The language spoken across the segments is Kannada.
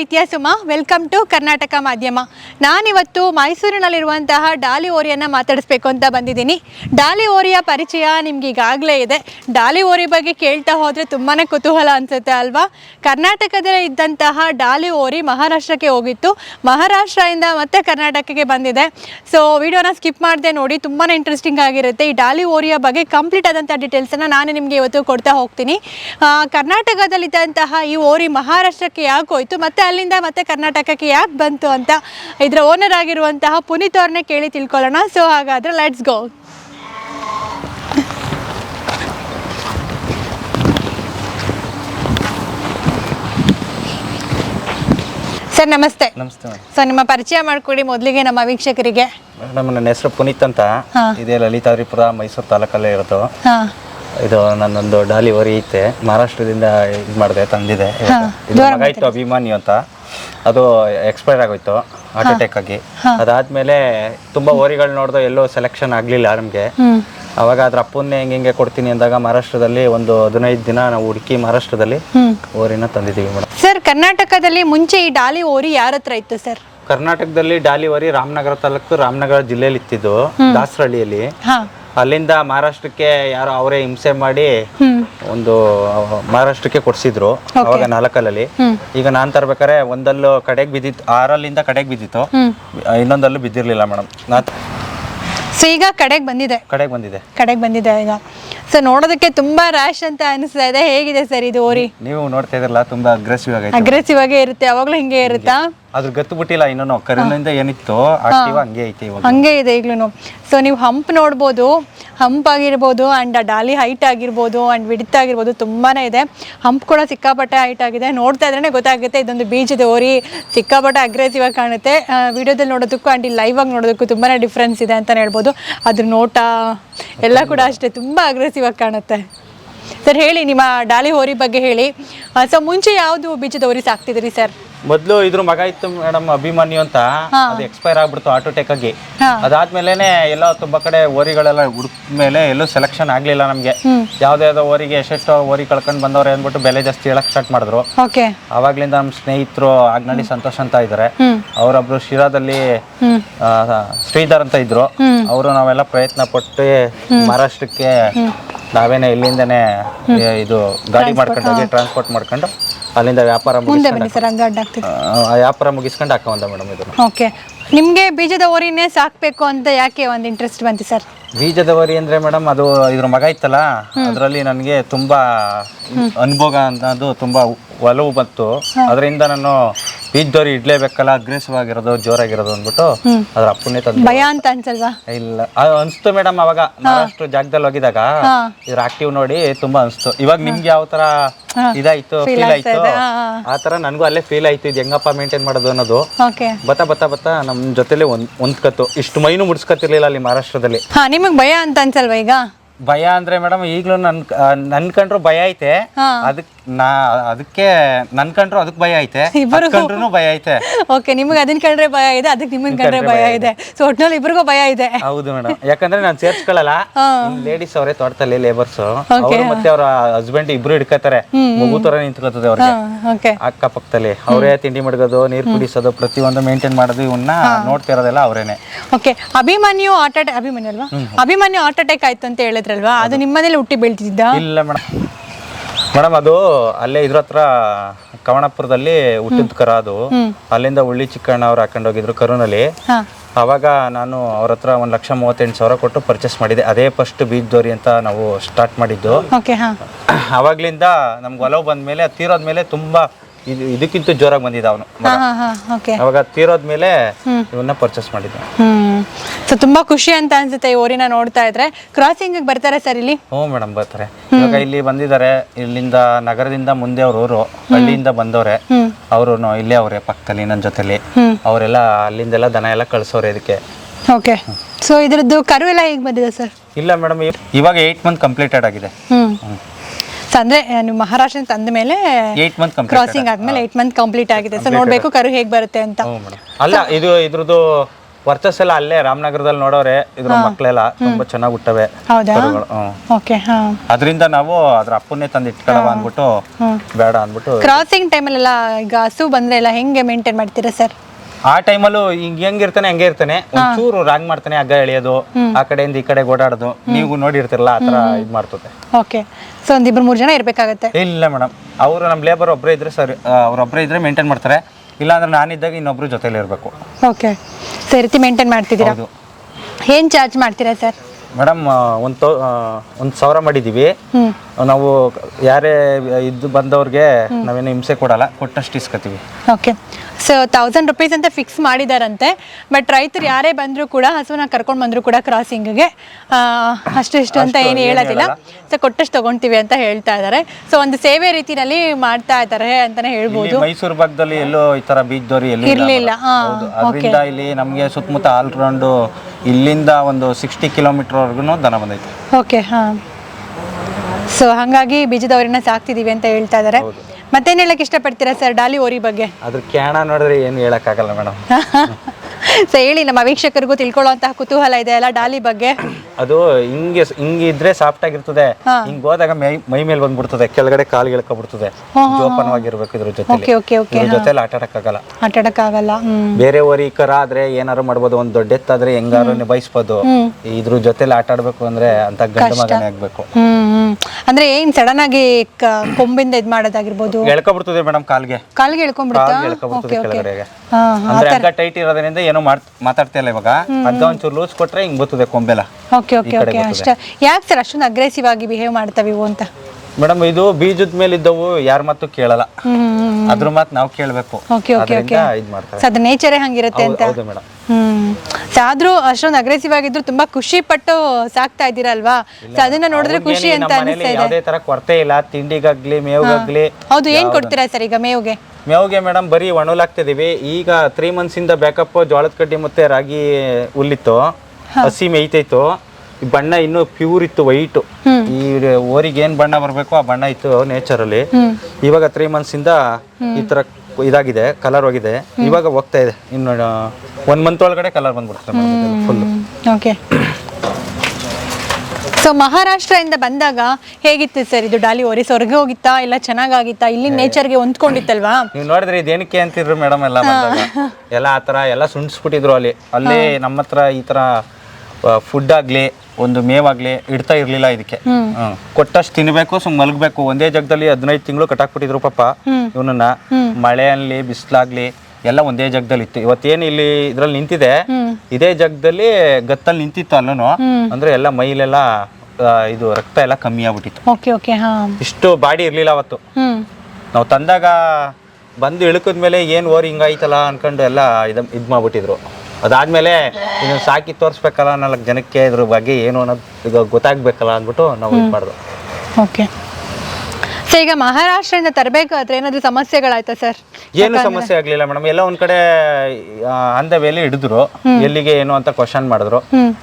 ಪ್ರೀತಿಯ ಸುಮ ವೆಲ್ಕಮ್ ಟು ಕರ್ನಾಟಕ ಮಾಧ್ಯಮ. ನಾನಿವತ್ತು ಮೈಸೂರಿನಲ್ಲಿರುವಂತಹ ಡಾಲಿ ಓರಿಯನ್ನು ಮಾತಾಡಿಸ್ಬೇಕು ಅಂತ ಬಂದಿದ್ದೀನಿ. ಡಾಲಿ ಓರಿಯ ಪರಿಚಯ ನಿಮ್ಗೆ ಈಗಾಗಲೇ ಇದೆ. ಡಾಲಿ ಓರಿ ಬಗ್ಗೆ ಕೇಳ್ತಾ ಹೋದರೆ ತುಂಬಾ ಕುತೂಹಲ ಅನಿಸುತ್ತೆ ಅಲ್ವಾ? ಕರ್ನಾಟಕದಲ್ಲೇ ಇದ್ದಂತಹ ಡಾಲಿ ಓರಿ ಮಹಾರಾಷ್ಟ್ರಕ್ಕೆ ಹೋಗಿತ್ತು. ಮಹಾರಾಷ್ಟ್ರದಿಂದ ಮತ್ತೆ ಕರ್ನಾಟಕಕ್ಕೆ ಬಂದಿದೆ. ಸೊ ವಿಡಿಯೋನ ಸ್ಕಿಪ್ ಮಾಡದೆ ನೋಡಿ ತುಂಬಾ ಇಂಟ್ರೆಸ್ಟಿಂಗ್ ಆಗಿರುತ್ತೆ. ಈ ಡಾಲಿ ಓರಿಯ ಬಗ್ಗೆ ಕಂಪ್ಲೀಟ್ ಆದಂಥ ಡೀಟೇಲ್ಸನ್ನು ನಾನು ನಿಮಗೆ ಇವತ್ತು ಕೊಡ್ತಾ ಹೋಗ್ತೀನಿ. ಕರ್ನಾಟಕದಲ್ಲಿದ್ದಂತಹ ಈ ಓರಿ ಮಹಾರಾಷ್ಟ್ರಕ್ಕೆ ಯಾಕೆ ಹೋಯ್ತು? ಮತ್ತೆ ಅಲ್ಲಿಂದ ಮತ್ತೆ ಕರ್ನಾಟಕಕ್ಕೆ ಯಾಕೆ ಬಂತು ಅಂತ ಇದರ ಓನರ್ ಆಗಿರುವಂತಹ ಪುನೀತ್ ಅವ್ರನ್ನೇ ಕೇಳಿ ತಿಳ್ಕೊಳ್ಳೋಣ. ಸೊ ಹಾಗಾದ್ರೆ ಲೆಟ್ಸ್ ಗೋ ಸರ್ ನಮಸ್ತೆ. ನಮಸ್ತೆ ಸೊ ನಿಮ್ಮ ಪರಿಚಯ ಮಾಡಿಕೊಡಿ ಮೊದಲಿಗೆ ನಮ್ಮ ವೀಕ್ಷಕರಿಗೆ. ಮೇಡಮ್ ನನ್ನ ಹೆಸರು ಪುನೀತ್ ಅಂತ. ಇದೇ ಲಲಿತಾದ್ರಿಪುರ ಮೈಸೂರು ತಾಲೂಕಲ್ಲೇ ಇರೋದು. ಇದು ನನ್ನೊಂದು ಡಾಲಿ ಹೊರಿ ಐತೆ. ಮಹಾರಾಷ್ಟ್ರದಿಂದ ಇದು ಮಾಡಿದೆ ತಂದಿದೆ. ಇದು ಮಗ ಇತ್ತು ಅಭಿಮಾನಿ ಅಂತ. ಅದು ಎಕ್ಸ್ಪೈರ್ ಆಗೋಯ್ತು ಹಾರ್ಟ್ ಅಟ್ಯಾಕ್ ಆಗಿ. ಅದಾದ್ಮೇಲೆ ತುಂಬಾ ಓರಿಗಳು ನೋಡ್ದೆ ಎಲ್ಲೂ ಸೆಲೆಕ್ಷನ್ ಆಗ್ಲಿಲ್ಲ ನಮಗೆ. ಅವಾಗ ಅದ್ರ ಅಪ್ಪನ್ನೇ ಹೆಂಗೆ ಹಿಂಗೆ ಕೊಡ್ತೀನಿ ಅಂದಾಗ ಮಹಾರಾಷ್ಟ್ರದಲ್ಲಿ ಒಂದು ಹದಿನೈದು ದಿನ ನಾವು ಹುಡುಕಿ ಮಹಾರಾಷ್ಟ್ರದಲ್ಲಿ ಓರಿನ ತಂದಿದ್ದೀವಿ ಮೇಡಮ್ ಸರ್ ಕರ್ನಾಟಕದಲ್ಲಿ ಮುಂಚೆ ಈ ಡಾಲಿ ಓರಿ ಯಾರ ಹತ್ರ ಇತ್ತು ಸರ್? ಕರ್ನಾಟಕದಲ್ಲಿ ಡಾಲಿ ಓರಿ ರಾಮನಗರ ತಾಲೂಕು ರಾಮನಗರ ಜಿಲ್ಲೆಯಲ್ಲಿ ಇತ್ತಿದ್ದು ದಾಸರಹಳ್ಳಿಯಲ್ಲಿ. ಹಾಂ. ಅಲ್ಲಿಂದ ಮಹಾರಾಷ್ಟ್ರಕ್ಕೆ ಯಾರೋ ಅವರೇ ಹಿಂಸೆ ಮಾಡಿ ಒಂದು ಮಹಾರಾಷ್ಟ್ರಕ್ಕೆ ಕೊಡ್ಸಿದ್ರು ಅವಾಗ ನಾಲ್ಕಲ್ಲಿ ಈಗ ನಾನ್ ತರ್ಬೇಕಾರೆ ಒಂದಲ್ಲೂ ಕಡೆಗೆ ಬಿದ್ದಿತ್ತು ಆರಲ್ಲಿಂದ ಕಡೆಗೆ ಬಿದ್ದಿತ್ತು. ಇನ್ನೊಂದಲ್ಲೂ ಬಿದ್ದಿರ್ಲಿಲ್ಲ ಮೇಡಮ್. ನಾ ಸೊ ಈಗ ಕಡೆಗೆ ಬಂದಿದೆ. ಕಡೆಗೆ ಬಂದಿದೆ. ಕಡೆಗೆ ಬಂದಿದೆ ಈಗ. ಸೊ ನೋಡೋದಕ್ಕೆ ತುಂಬಾ ರ್ಯಾಶ್ ಅಂತ ಅನಿಸ್ತಾ ಇದೆ. ಹೇಗಿದೆ ಸರ್ ಇದು ಓರಿ? ನೀವು ನೋಡ್ತಾ ಇದ್ರಲ್ಲ ತುಂಬಾ ಅಗ್ರೆಸಿವ್ ಆಗಿ ಅಗ್ರೆಸಿವ್ ಆಗೇ ಇರುತ್ತೆ ಯಾವಾಗಲೂ ಹಿಂಗೆ ಇರುತ್ತಾ? ಅದ್ರ ಗತ್ತು ಬಿಟ್ಟಿಲ್ಲ ಇನ್ನೂ ಕರುನಿಂದ ಏನಿತ್ತು ಆಕ್ಟಿವ್ ಹಂಗೆ ಐತೆ ಇವಾಗ. ಹಂಗೆ ಇದೆ ಈಗ್ಲೂ ಸೊ ನೀವು ಹಂಪ್ ನೋಡ್ಬೋದು ಹಂಪ್ ಆಗಿರ್ಬೋದು ಆ್ಯಂಡ್ ಡಾಲಿ ಹೈಟ್ ಆಗಿರ್ಬೋದು ಆ್ಯಂಡ್ ವಿಡ್ತ್ ಆಗಿರ್ಬೋದು ತುಂಬಾ ಇದೆ. ಹಂಪ್ ಕೂಡ ಸಿಕ್ಕಾಪಟ್ಟೆ ಹೈಟ್ ಆಗಿದೆ. ನೋಡ್ತಾ ಇದ್ರೇ ಗೊತ್ತಾಗುತ್ತೆ ಇದೊಂದು ಬೀಜದ ಓರಿ. ಸಿಕ್ಕಾಪಟ್ಟೆ ಅಗ್ರೆಸಿವ್ ಆಗಿ ಕಾಣುತ್ತೆ. ವಿಡಿಯೋದಲ್ಲಿ ನೋಡೋದಕ್ಕೂ ಆ್ಯಂಡ್ ಲೈವ್ ಆಗಿ ನೋಡೋದಕ್ಕೂ ತುಂಬಾ ಡಿಫ್ರೆನ್ಸ್ ಇದೆ ಅಂತಲೇ ಹೇಳ್ಬೋದು. ಅದ್ರ ನೋಟ ಎಲ್ಲ ಕೂಡ ಅಷ್ಟೇ ತುಂಬ ಅಗ್ರೆಸಿವ್ ಆಗಿ ಕಾಣುತ್ತೆ. ಸರ್ ಹೇಳಿ ನಿಮ್ಮ ಡಾಲಿ ಹೋರಿ ಬಗ್ಗೆ ಹೇಳಿ. ಸೊ ಮುಂಚೆ ಯಾವುದು ಬೀಜದ ಹೋರಿ ಸಾಕ್ತಿದ್ರಿ ಸರ್ ಮೊದ್ಲು ಇದ್ರ ಮಗ ಇತ್ತು ಮೇಡಮ್ ಅಭಿಮನ್ಯು ಅಂತ. ಅದು ಎಕ್ಸ್ಪೈರ್ ಆಗ್ಬಿಡ್ತು ಆಟೋಟೆಕ್ ಆಗಿ. ಅದಾದ್ಮೇಲೆ ಅದಾದ್ಮೇಲೆನೆ ಎಲ್ಲ ತುಂಬಾ ಕಡೆ ಓರಿಗಳೆಲ್ಲ ಹುಡುಕ್ ಮೇಲೆ ಎಲ್ಲೂ ಸೆಲೆಕ್ಷನ್ ಆಗ್ಲಿಲ್ಲ ನಮ್ಗೆ. ಯಾವ್ದಾವ್ದೋ ಓರಿಗೆ ಎಷ್ಟೆಷ್ಟೋ ಓರಿ ಕಳ್ಕೊಂಡ್ ಬಂದವ್ರೆ ಅಂದ್ಬಿಟ್ಟು ಬೆಲೆ ಜಾಸ್ತಿ ಹೇಳಕ್ ಸ್ಟಾರ್ಟ್ ಮಾಡಿದ್ರು. ಅವಾಗ್ಲಿಂದ ನಮ್ ಸ್ನೇಹಿತರು ಆಗ್ನಳ್ಳಿ ಸಂತೋಷ್ ಅಂತ ಇದಾರೆ. ಅವರೊಬ್ರು ಶಿರಾದಲ್ಲಿ ಶ್ರೀಧರ್ ಅಂತ ಇದ್ರು. ಅವರು ನಾವೆಲ್ಲ ಪ್ರಯತ್ನ ಪಟ್ಟು ಮಹಾರಾಷ್ಟ್ರಕ್ಕೆ ನಾವೇನೆ ಇಲ್ಲಿಂದನೇ ಇದು ಗಾಡಿ ಮಾಡ್ಕೊಂಡು ಹೋಗಿ ಟ್ರಾನ್ಸ್ಪೋರ್ಟ್ ಮಾಡ್ಕೊಂಡು ಅಲ್ಲಿಂದ ವ್ಯಾಪಾರ ಮುಂದೆ ಬನ್ನಿ ಸರ್ ಹಂಗೆ ಆ ವ್ಯಾಪಾರ ಮುಗಿಸ್ಕೊಂಡು ಹಾಕೊಂಡ ಮೇಡಮ್ ಇದು ಓಕೆ. ನಿಮಗೆ ಬೀಜದ ಓರಿನೇ ಸಾಕಬೇಕು ಅಂತ ಯಾಕೆ ಒಂದು ಇಂಟ್ರೆಸ್ಟ್ ಬಂತು ಸರ್? ಬೀಜದ ಓರಿ ಅಂದರೆ ಮೇಡಮ್ ಅದು ಇದ್ರ ಮಗ ಇತ್ತಲ್ಲ ಅದರಲ್ಲಿ ನನಗೆ ತುಂಬ ಅನುಭವ ಅನ್ನೋದು ತುಂಬ ಒಲವು ಬಂತು. ಅದರಿಂದ ನಾನು ಬೀಜದವ್ರು ಇಡ್ಲೇಬೇಕಲ್ಲ ಅಗ್ರೆಸಿವ್ ಆಗಿರೋದು ಜೋರಾಗಿರೋದು ಅಂದ್ಬಿಟ್ಟು ಅದ್ರ ಅಪ್ಪನೇ ತಂದು ಭಯ ಅಂತ ಅನ್ಸಲ್ವಾ? ಇಲ್ಲ. ಅನ್ಸ್ತು ಮೇಡಮ್ ಅವಾಗ. ಅಷ್ಟು ಜಾಗದಲ್ಲಿ ಹೋಗಿದಾಗ ಇದ್ರ ಆಕ್ಟಿವ್ ನೋಡಿ ತುಂಬಾ ಅನ್ಸ್ತು. ಇವಾಗ ನಿಮ್ಗೆ ಯಾವ ತರ ಇದಾಯ್ತು ಫೀಲ್ ಆಯ್ತು? ಆ ತರ ನನಗೂ ಅಲ್ಲೇ ಫೀಲ್ ಆಯ್ತು. ಇದು ಹೆಂಗಪ್ಪ ಮೇಂಟೈನ್ ಮಾಡೋದು ಅನ್ನೋದು. ಬತ್ತಾ ಬತ್ತಾ ಬತ್ತಾ ನಮ್ ಜೊತೆಲೆ ಒಂದ್ ಕತ್ತು. ಇಷ್ಟು ಮೈನು ಮುಡ್ಸ್ಕತ್ತಿರ್ಲಿಲ್ಲ ಅಲ್ಲಿ ಮಹಾರಾಷ್ಟ್ರದಲ್ಲಿ. ಹಾ ನಿಮಗೆ ಭಯ ಅಂತ ಅನ್ಸಲ್ವಾ ಈಗ? ಭಯ ಅಂದ್ರೆ ಮೇಡಮ್ ಈಗ್ಲೂ ನನ್ ನನ್ ಕಂಡ್ರು ಭಯ ಐತೆ. ಹಾ. ನಾ ಅದಕ್ಕೆ ನನ್ ಕಂಡ್ರು ಅದಕ್ಕೆ ಭಯ ಐತೆ. ಕಂಡ್ರು ಭಯ ಐತೆ. ಓಕೆ ನಿಮಗೆ ಅದನ್ನ ಕಂಡ್ರೆ ಭಯ ಇದೆ ಅದಕ್ಕೆ ನಿಮ್ಮನ್ನ ಕಂಡ್ರೆ ಭಯ ಇದೆ. ಸೊ ಒಟ್ನಲ್ಲಿ ಇಬ್ರಿಗೂ ಭಯ ಇದೆ. ಹೌದು ಮೇಡಮ್ ಯಾಕಂದ್ರೆ ನಾನು ಸೇರ್ಸ್ಕೊಳ್ಳಲ್ಲ ಲೇಡೀಸ್ ಅವರೇ ತೋಟದಲ್ಲಿ ಲೇಬರ್ಸ್ ಅವರು ಮತ್ತೆ ಅವ್ರ ಹಸ್ಬೆಂಡ್ ಇಬ್ರು ಹಿಡ್ಕತಾರೆ. ಮಗು ತರ ನಿಂತ್ಕೋತದೆ ಅವ್ರಿಗೆ. ಓಕೆ ಅಕ್ಕಪಕ್ಕದಲ್ಲಿ. ಅವರೇ ತಿಂಡಿ ಮಡಗೋದು ನೀರ್ ಕುಡಿಸೋದು ಪ್ರತಿಯೊಂದು ಮೇಂಟೈನ್ ಮಾಡೋದು ಇವನ್ನ ನೋಡ್ತಿರೋದೆಲ್ಲ ಅವರೇನೆ. Okay Abhimanyu heart attack Abhimanyu ಅಲ್ವಾ? ಅಭಿಮನ್ಯು ಹಾರ್ಟ್ ಅಟ್ಯಾಕ್ ಆಯ್ತು ಅಂತ ಹೇಳಿದ್ರಲ್ವಾ? ಅದು ನಿಮ್ಮನೇಲಿ ಹುಟ್ಟಿ ಬೆಳ್ತಿದ್ದ? ಇಲ್ಲ ಮೇಡಮ್ ಮೇಡಮ್ ಅದು ಅಲ್ಲೇ ಇದ್ರ ಹತ್ರ ಕವಣಪುರದಲ್ಲಿ ಹುಟ್ಟಿದ ಕರ ಅದು. ಅಲ್ಲಿಂದ ಉಳ್ಳಿ ಚಿಕ್ಕಣ್ಣ ಅವ್ರು ಹಾಕೊಂಡೋಗಿದ್ರು ಕರುನಲ್ಲಿ. ಅವಾಗ ನಾನು ಅವ್ರ ಹತ್ರ ಒಂದ್ ಲಕ್ಷ ಮೂವತ್ತೆಂಟು ಸಾವಿರ ಕೊಟ್ಟು ಪರ್ಚೇಸ್ ಮಾಡಿದೆ. ಅದೇ ಫಸ್ಟ್ ಬೀಜದೋರಿ ಅಂತ ನಾವು ಸ್ಟಾರ್ಟ್ ಮಾಡಿದ್ದು. ಅವಾಗ್ಲಿಂದ ನಮ್ಗೆ ಒಲವು ಬಂದ್ಮೇಲೆ ತೀರೋದ್ಮೇಲೆ ತುಂಬಾ ಇದು ಇದಕ್ಕಿಂತ ಜೋರಾಗಿ ಬಂದಿದ್ದ ಅವನು ಓಕೆ ಅವಾಗ ತೀರೋದ್ಮೇಲೆ ಇವನ್ನ ಪರ್ಚೇಸ್ ಮಾಡಿದ್ದೆ. ಸೊ ತುಂಬಾ ಖುಷಿ ಅಂತ ಅನ್ಸುತ್ತೆ ಈ ಓರಿನ ನೋಡ್ತಾ ಇದ್ರೆ. ಕ್ರಾಸಿಂಗ್ ಬರ್ತಾರೆ ಸರ್ ಇಲ್ಲಿ? ಹ್ಞೂ ಮೇಡಮ್ ಬರ್ತಾರೆ. ಇವಾಗ ಇಲ್ಲಿ ಬಂದಿದ್ದಾರೆ ಇಲ್ಲಿಂದ ನಗರದಿಂದ ಮುಂದೆ ಅವ್ರ ಊರು ಹಳ್ಳಿಯಿಂದ ಬಂದವ್ರೆ. ಅವರು ಇಲ್ಲೇ ಅವ್ರೆ ಪಕ್ಕದಲ್ಲಿ ನನ್ನ ಜೊತೆಲಿ. ಅವರೆಲ್ಲ ಅಲ್ಲಿಂದೆಲ್ಲ ದನ ಎಲ್ಲ ಕಳ್ಸೋರೆ ಇದಕ್ಕೆ. ಓಕೆ ಸೊ ಇದ್ರದ್ದು ಕರು ಎಲ್ಲ ಹೇಗೆ ಬಂದಿದೆ ಸರ್ ಇಲ್ಲ ಮೇಡಮ್ ಇವಾಗ ಏಯ್ಟ್ ಮಂತ್ ಕಂಪ್ಲೀಟೆಡ್ ಆಗಿದೆ. ಸೊ ಅಂದ್ರೆ ನೀವು ಮಹಾರಾಷ್ಟ್ರ ತಂದ ಮೇಲೆ ಕ್ರಾಸಿಂಗ್ ಆದ್ಮೇಲೆ ಏಟ್ ಮಂತ್ ಕಂಪ್ಲೀಟ್ ಆಗಿದೆ. ಸೊ ನೋಡ್ಬೇಕು ಕರು ಹೇಗ್ ಬರುತ್ತೆ ಅಂತ. ಅಲ್ಲ ಇದು ಇದ್ರದ್ದು ವರ್ಚಸ್ ಎಲ್ಲ ಅಲ್ಲೇ ರಾಮನಗರದಲ್ಲಿ ನೋಡೋರೆ ಇದ್ರ ಮಕ್ಕಳೆಲ್ಲ ತುಂಬಾ ಚೆನ್ನಾಗಿ ಹುಟ್ಟವೆ ಹೌದಾ? ಹ್ಮ್. ಓಕೆ ಹಾಂ. ಅದರಿಂದ ನಾವು ಅದ್ರ ಅಪ್ಪನ್ನೇ ತಂದು ಇಟ್ಕೊಳ್ಳವ ಅಂದ್ಬಿಟ್ಟು ಬೇಡ ಅಂದ್ಬಿಟ್ಟು ಕ್ರಾಸಿಂಗ್ ಟೈಮಲ್ಲೆಲ್ಲ ಈಗ ಹಸು ಬಂದ್ರೆ ಎಲ್ಲ ಹೆಂಗೆ ಮೇಂಟೈನ್ ಮಾಡ್ತೀರಾ ಸರ್? ಆ ಟೈಮಲ್ಲೂ ಹಿಂಗ್ ಹೆಂಗಿರ್ತಾನೆ ಹಂಗೆ ಇರ್ತಾನೆ. ಒಂಚೂರು ರಾಂಗ್ ಮಾಡ್ತಾನೆ ಹಗ್ಗ ಎಳೆಯೋದು ಆ ಕಡೆಯಿಂದ ಈ ಕಡೆ ಓಡಾಡೋದು. ನೀವು ನೋಡಿರ್ತಿರಲ್ಲ ಆ ತರ ಇದು ಮಾಡ್ತದೆ. ಓಕೆ. ಸೊ ಒಂದು ಇಬ್ಬರು ಮೂರು ಜನ ಇರ್ಬೇಕಾಗತ್ತೆ? ಇಲ್ಲ ಮೇಡಮ್. ಅವರು ನಮ್ಮ ಲೇಬರ್ ಒಬ್ಬರೇ ಇದ್ರೆ ಸರಿ ಅವ್ರೊಬ್ಬರೇ ಇದ್ರೆ ಮೇಂಟೈನ್ ಮಾಡ್ತಾರೆ. ಇಲ್ಲಾಂದ್ರೆ ನಾನಿದ್ದಾಗ ಇನ್ನೊಬ್ರು ಜೊತೆಲಿ ಇರಬೇಕು. ಓಕೆ. ಸೊ ಈ ರೀತಿ ಮೇಂಟೈನ್ ಮಾಡ್ತಿದ್ದೀರಾ? ಹೌದು. ಏನು ಚಾರ್ಜ್ ಮಾಡ್ತೀರಾ ಸರ್? ಮೇಡಮ್ ಒಂದು ತೋ ಒಂದು ಸಾವಿರ ಮಾಡಿದ್ದೀವಿ ನಾವು ಯಾರೇ ಇದು ಬಂದವ್ರಿಗೆ ನಾವೇನು ಹಿಂಸೆ ಕೊಡಲ್ಲ ಕೊಟ್ಟಷ್ಟು ಇಸ್ಕೊತೀವಿ. ಓಕೆ. ಸೊ ತೌಸಂಡ್ ರುಪೀಸ್ ಅಂತ ಫಿಕ್ಸ್ ಮಾಡಿದಾರಂತೆ. ಬಟ್ ರೈತರು ಯಾರೇ ಬಂದರೂ ಕೂಡ ಹಸುವನ್ನ ಕರ್ಕೊಂಡು ಬಂದರೂ ಕೂಡ ಕ್ರಾಸಿಂಗ್ಗೆ ಅಷ್ಟು ಇಷ್ಟು ಅಂತ ಏನು ಹೇಳೋದಿಲ್ಲ. ಸೊ ಕೊಟ್ಟಷ್ಟು ತೊಗೊಳ್ತೀವಿ ಅಂತ ಹೇಳ್ತಾ ಇದ್ದಾರೆ ಸೊ ಒಂದು ಸೇವೆ ರೀತಿಯಲ್ಲಿ ಮಾಡ್ತಾ ಇದ್ದಾರೆ ಅಂತಾನೆ ಹೇಳ್ಬೋದು. ಮೈಸೂರು ಭಾಗದಲ್ಲಿ ಎಲ್ಲೋ ಈ ತರ ಬೀಚ್ ದೋರಿ ಎಲ್ಲೂ ಇರ್ಲಿಲ್ಲ, ಅದರಿಂದ ಇಲ್ಲಿ ನಮಗೆ ಸುತ್ತಮುತ್ತ ಆಲ್ರೌಂಡ್ ಇಲ್ಲಿಂದ ಒಂದು ಸಿಕ್ಸ್ಟಿ ಕಿಲೋಮೀಟರ್ವರೆಗೂ ದನ ಬಂದೈತೆ. ಓಕೆ ಹಾಂ. ಸೊ ಹಾಗಾಗಿ ಬೀಜದವರನ್ನ ಸಾಕ್ತಿದೀವಿ ಅಂತ ಹೇಳ್ತಾ ಇದ್ದಾರೆ ಮತ್ತೇನು ಹೇಳಕ್ಕೆ ಇಷ್ಟಪಡ್ತೀರಾ ಸರ್ ಡಾಲಿ ಓರಿ ಬಗ್ಗೆ. ಅದ್ರ ಕ್ಯಾಣ ನೋಡಿದ್ರೆ ಏನು ಹೇಳಕ್ಕಾಗಲ್ಲ ಮೇಡಮ್ ಸೊ ಹೇಳಿ ನಮ್ಮ ವೀಕ್ಷಕರಿಗೂ ತಿಳ್ಕೊಳ್ಳುವಂತಹ ಕುತೂಹಲ ಇದೆ ಅಲ್ಲ ಡಾಲಿ ಬಗ್ಗೆ? ಅದು ಹಿಂಗೆ ಹಿಂಗಿದ್ರೆ ಸಾಫ್ಟ್ ಆಗಿರ್ತದೆ. ಹಿಂಗ್ ಹೋದಾಗ ಮೈ ಮೈ ಮೇಲೆ ಬಂದ್ಬಿಡ್ತದೆ. ಕೆಳಗಡೆ ಕಾಲು ಇಳ್ಕೊಬಿಡ್ತದೆ. ಜೋಪಾನವಾಗಿರ್ಬೇಕು ಇದ್ರ ಜೊತೆ ಓಕೆ ಓಕೆ ಓಕೆ. ಇದ್ರ ಜೊತೆಲಿ ಆಟ ಆಡಕ್ಕಾಗಲ್ಲ ಆಟಾಡಕ್ಕಾಗಲ್ಲ. ಹ್ಮ್. ಬೇರೆ ಓರಿ ಕರ ಆದ್ರೆ ಏನಾರು ಮಾಡ್ಬೋದು ಒಂದ್ ದೊಡ್ಡ ಎತ್ತಾದ್ರೆ ಹೆಂಗಾರು ನಿಭಾಯಿಸ್ಬೋದು. ಇದ್ರ ಜೊತೆಲಿ ಆಟ ಆಡ್ಬೇಕು ಅಂದ್ರೆ ಅಂತ ಗಂಡ ಮಗನೇ ಆಗ್ಬೇಕು. ಹ್ಮ್ ಹ್ಮ್. ಅಂದ್ರೆ ಏನ್ ಸಡನ್ ಆಗಿ ಕ- ಕೊಂಬಿಂದ ಇದ್ ಮಾಡೋದಾಗಿರ್ಬೋದು? ಎಳ್ಕೊಬಿಡ್ತದೆ ಮೇಡಮ್ ಕಾಲ್ಗೆ. ಕಾಲ್ಗೆ ಎಳ್ಕೊಬಿಡ್ತದೆ ಕೆಳಗಡೆಗೆ. ಅಂದ್ರೆ ಟೈಟ್ ಇರೋದ್ರಿಂದ ಏನೋ ಮಾಡ್ ಮಾತಾಡ್ತಾ ಇಲ್ಲ ಇವಾಗ? ಅರ್ಧ ಒಂಚೂರು ಲೂಸ್ ಕೊಟ್ರೆ ಹಿಂಗ್ ಬರ್ತದೆ ಕೊಂಬೆಲ್ಲ. ಓಕೆ ಓಕೆ ಓಕೆ ಅಷ್ಟ. ಯಾಕೆ ಸರ್ ಅಷ್ಟೊಂದು ಅಗ್ರೆಸಿವ್ ಆಗಿ ಬಿಹೇವ್ ಮಾಡ್ತಾವೆ ಇವು ಅಂತ? ಮೇಡಮ್ ಇದು ಬೀಜದ ಮೇಲೆ ಇದ್ದವು ಯಾರ ಮಾತು ಕೇಳಲ್ಲ. ಅದ್ರ ಮಾತು ನಾವು ಕೇಳಬೇಕು. ಓಕೆ ಸೊ ನೇಚರೇ ಹಂಗಿರುತ್ತೆ ಅಂತ? ಹ್ಮ್. ಸೊ ಆದ್ರೂ ಅಷ್ಟೊಂದು ಅಗ್ರೆಸಿವ್ ಆಗಿದ್ರು ತುಂಬಾ ಖುಷಿ ಪಟ್ಟು ಸಾಕ್ತಾ ಇದ್ದೀರಲ್ವಾ? ಸೊ ಅದನ್ನ ನೋಡಿದ್ರೆ ಖುಷಿ ಅಂತ ಅನಿಸ್ತಾ ಇದೆ. ಯಾವುದೇ ತರ ಕೊರತೆ ಇಲ್ಲ ತಿಂಡಿಗಾಗ್ಲಿ ಮೇವ್ಗಾಗ್ಲಿ ಹೌದು ಏನ್ ಕೊಡ್ತೀರಾ ಸರ್ ಈಗ ಮೇವ್ಗೆ? ಮೇವ್ಗೆ ಮೇಡಮ್ ಬರೀ ಒಣಲಾಗ್ತಿದ್ದೀವಿ ಈಗ ತ್ರೀ ಮಂತ್ಸ್ ಇಂದ ಬ್ಯಾಕಪ್ ಜೋಳದ ಕಡ್ಡಿ ಮತ್ತೆ ರಾಗಿ ಹುಲ್ಲಿತ್ತು. ಹಸಿ ಮೇಯ್ತೈತು ಈ ಬಣ್ಣ ಇನ್ನೂ ಪ್ಯೂರ್ ಇತ್ತು ವೈಟ್ ಈ ಓರಿಗೆ ಏನ್ ಬಣ್ಣ ಬರಬೇಕು ಆ ಬಣ್ಣ ಇತ್ತು ನೇಚರಲ್ಲಿ ಇವಾಗ ತ್ರೀ ಮಂತ್ಸ್ ಇಂದ ಈ ತರ ಇದಾಗಿದೆ ಕಲರ್ ಹೋಗಿದೆ. ಇವಾಗ ಹೋಗ್ತಾ ಇದೆ. ಇನ್ನು ಒನ್ ಮಂತ್ ಒಳಗಡೆ ಕಲರ್ ಬಂದ್ಬಿಡ್ತಾರೆ ಫುಲ್ಲು ಓಕೆ ಸೊ ಮಹಾರಾಷ್ಟ್ರದಿಂದ ಬಂದಾಗ ಹೇಗಿತ್ತು ಸರ್ ಇದು ಡಾಲಿ ಓರಿ? ಹೊರಗೆ ಹೋಗಿತ್ತಾ ಇಲ್ಲ ಚೆನ್ನಾಗಾಗಿತ್ತಾ? ಇಲ್ಲಿ ನೇಚರ್ಗೆ ಹೊಂದ್ಕೊಂಡಿತ್ತಲ್ವಾ? ನೀವು ನೋಡಿದ್ರೆ ಇದೇನಕ್ಕೆ ಅಂತಿದ್ರು ಮೇಡಮ್ ಎಲ್ಲ ಬಂದಾಗ. ಎಲ್ಲ ಆ ಥರ ಎಲ್ಲ ಸುಣ್ಸ್ಬಿಟ್ಟಿದ್ರು ಅಲ್ಲಿ. ಅಲ್ಲೇ ನಮ್ಮ ಹತ್ರ ಈ ತರ ಫುಡ್ ಆಗ್ಲಿ ಒಂದು ಮೇವಾಗ್ಲಿ ಇಡ್ತಾ ಇರಲಿಲ್ಲ ಇದಕ್ಕೆ. ಹ್ಮ್. ಕೊಟ್ಟಷ್ಟು ತಿನ್ಬೇಕು ಸುಮ್ ಮಲಗಬೇಕು. ಒಂದೇ ಜಾಗದಲ್ಲಿ ಹದಿನೈದು ತಿಂಗಳು ಕಟ್ಟಾಕ್ಬಿಟ್ಟಿದ್ರು ಪಾಪ ಇವನನ್ನ. ಮಳೆ ಅನ್ಲಿ ಬಿಸಿಲಾಗ್ಲಿ ಎಲ್ಲ ಒಂದೇ ಜಗದಲ್ಲಿ ಇತ್ತು. ಇವತ್ತೇನು ಇಲ್ಲಿ ಇದ್ರಲ್ಲಿ ನಿಂತಿದೆ ಇದೇ ಜಗದಲ್ಲಿ ಗತ್ತಲ್ಲಿ ನಿಂತಿತ್ತು ಅಲ್ಲೂ ಅಂದ್ರೆ ಎಲ್ಲ ಮೈಲೆಲ್ಲ ಆ, ಇದು ರಕ್ತ ಎಲ್ಲ ಕಮ್ಮಿ ಆಗ್ಬಿಟ್ಟಿತ್ತು. ಓಕೆ ಓಕೆ ಹಾ. ಇಷ್ಟು ಬಾಡಿ ಇರ್ಲಿಲ್ಲ ಅವತ್ತು. ಹ್ಮ್. ನಾವು ತಂದಾಗ ಬಂದು ಇಳ್ಕದ್ಮೇಲೆ ಏನು ಓರ್ ಹಿಂಗಾಯ್ತಲ್ಲ ಅನ್ಕೊಂಡು ಎಲ್ಲ ಇದ್ ಇದು ಮಾಡ್ಬಿಟ್ಟಿದ್ರು. ಅದಾದ್ಮೇಲೆ ಇದನ್ನ ಸಾಕಿ ತೋರಿಸ್ಬೇಕಲ್ಲ ನಾಲ್ಕು ಜನಕ್ಕೆ ಇದ್ರ ಬಗ್ಗೆ ಏನು ಅನ್ನೋದು ಗೊತ್ತಾಗ್ಬೇಕಲ್ಲ ಅಂದ್ಬಿಟ್ಟು ನಾವು ಇದು ಮಾಡಿದ್ವು ಓಕೆ. ಸೊ ಈಗ ಮಹಾರಾಷ್ಟ್ರದಿಂದ ತರಬೇಕಾದ್ರೆ ಏನಾದರೂ ಸಮಸ್ಯೆಗಳಾಯ್ತಾ ಸರ್? ಏನು ಸಮಸ್ಯೆ ಆಗ್ಲಿಲ್ಲ ಮೇಡಮ್. ಎಲ್ಲ ಒಂದ್ ಕಡೆ ಅಂದ ವೇಲೆ ಹಿಡಿದ್ರು. ಎಲ್ಲಿಗೆ ಏನು ಅಂತ ಕ್ವಶನ್ ಮಾಡಿದ್ರು.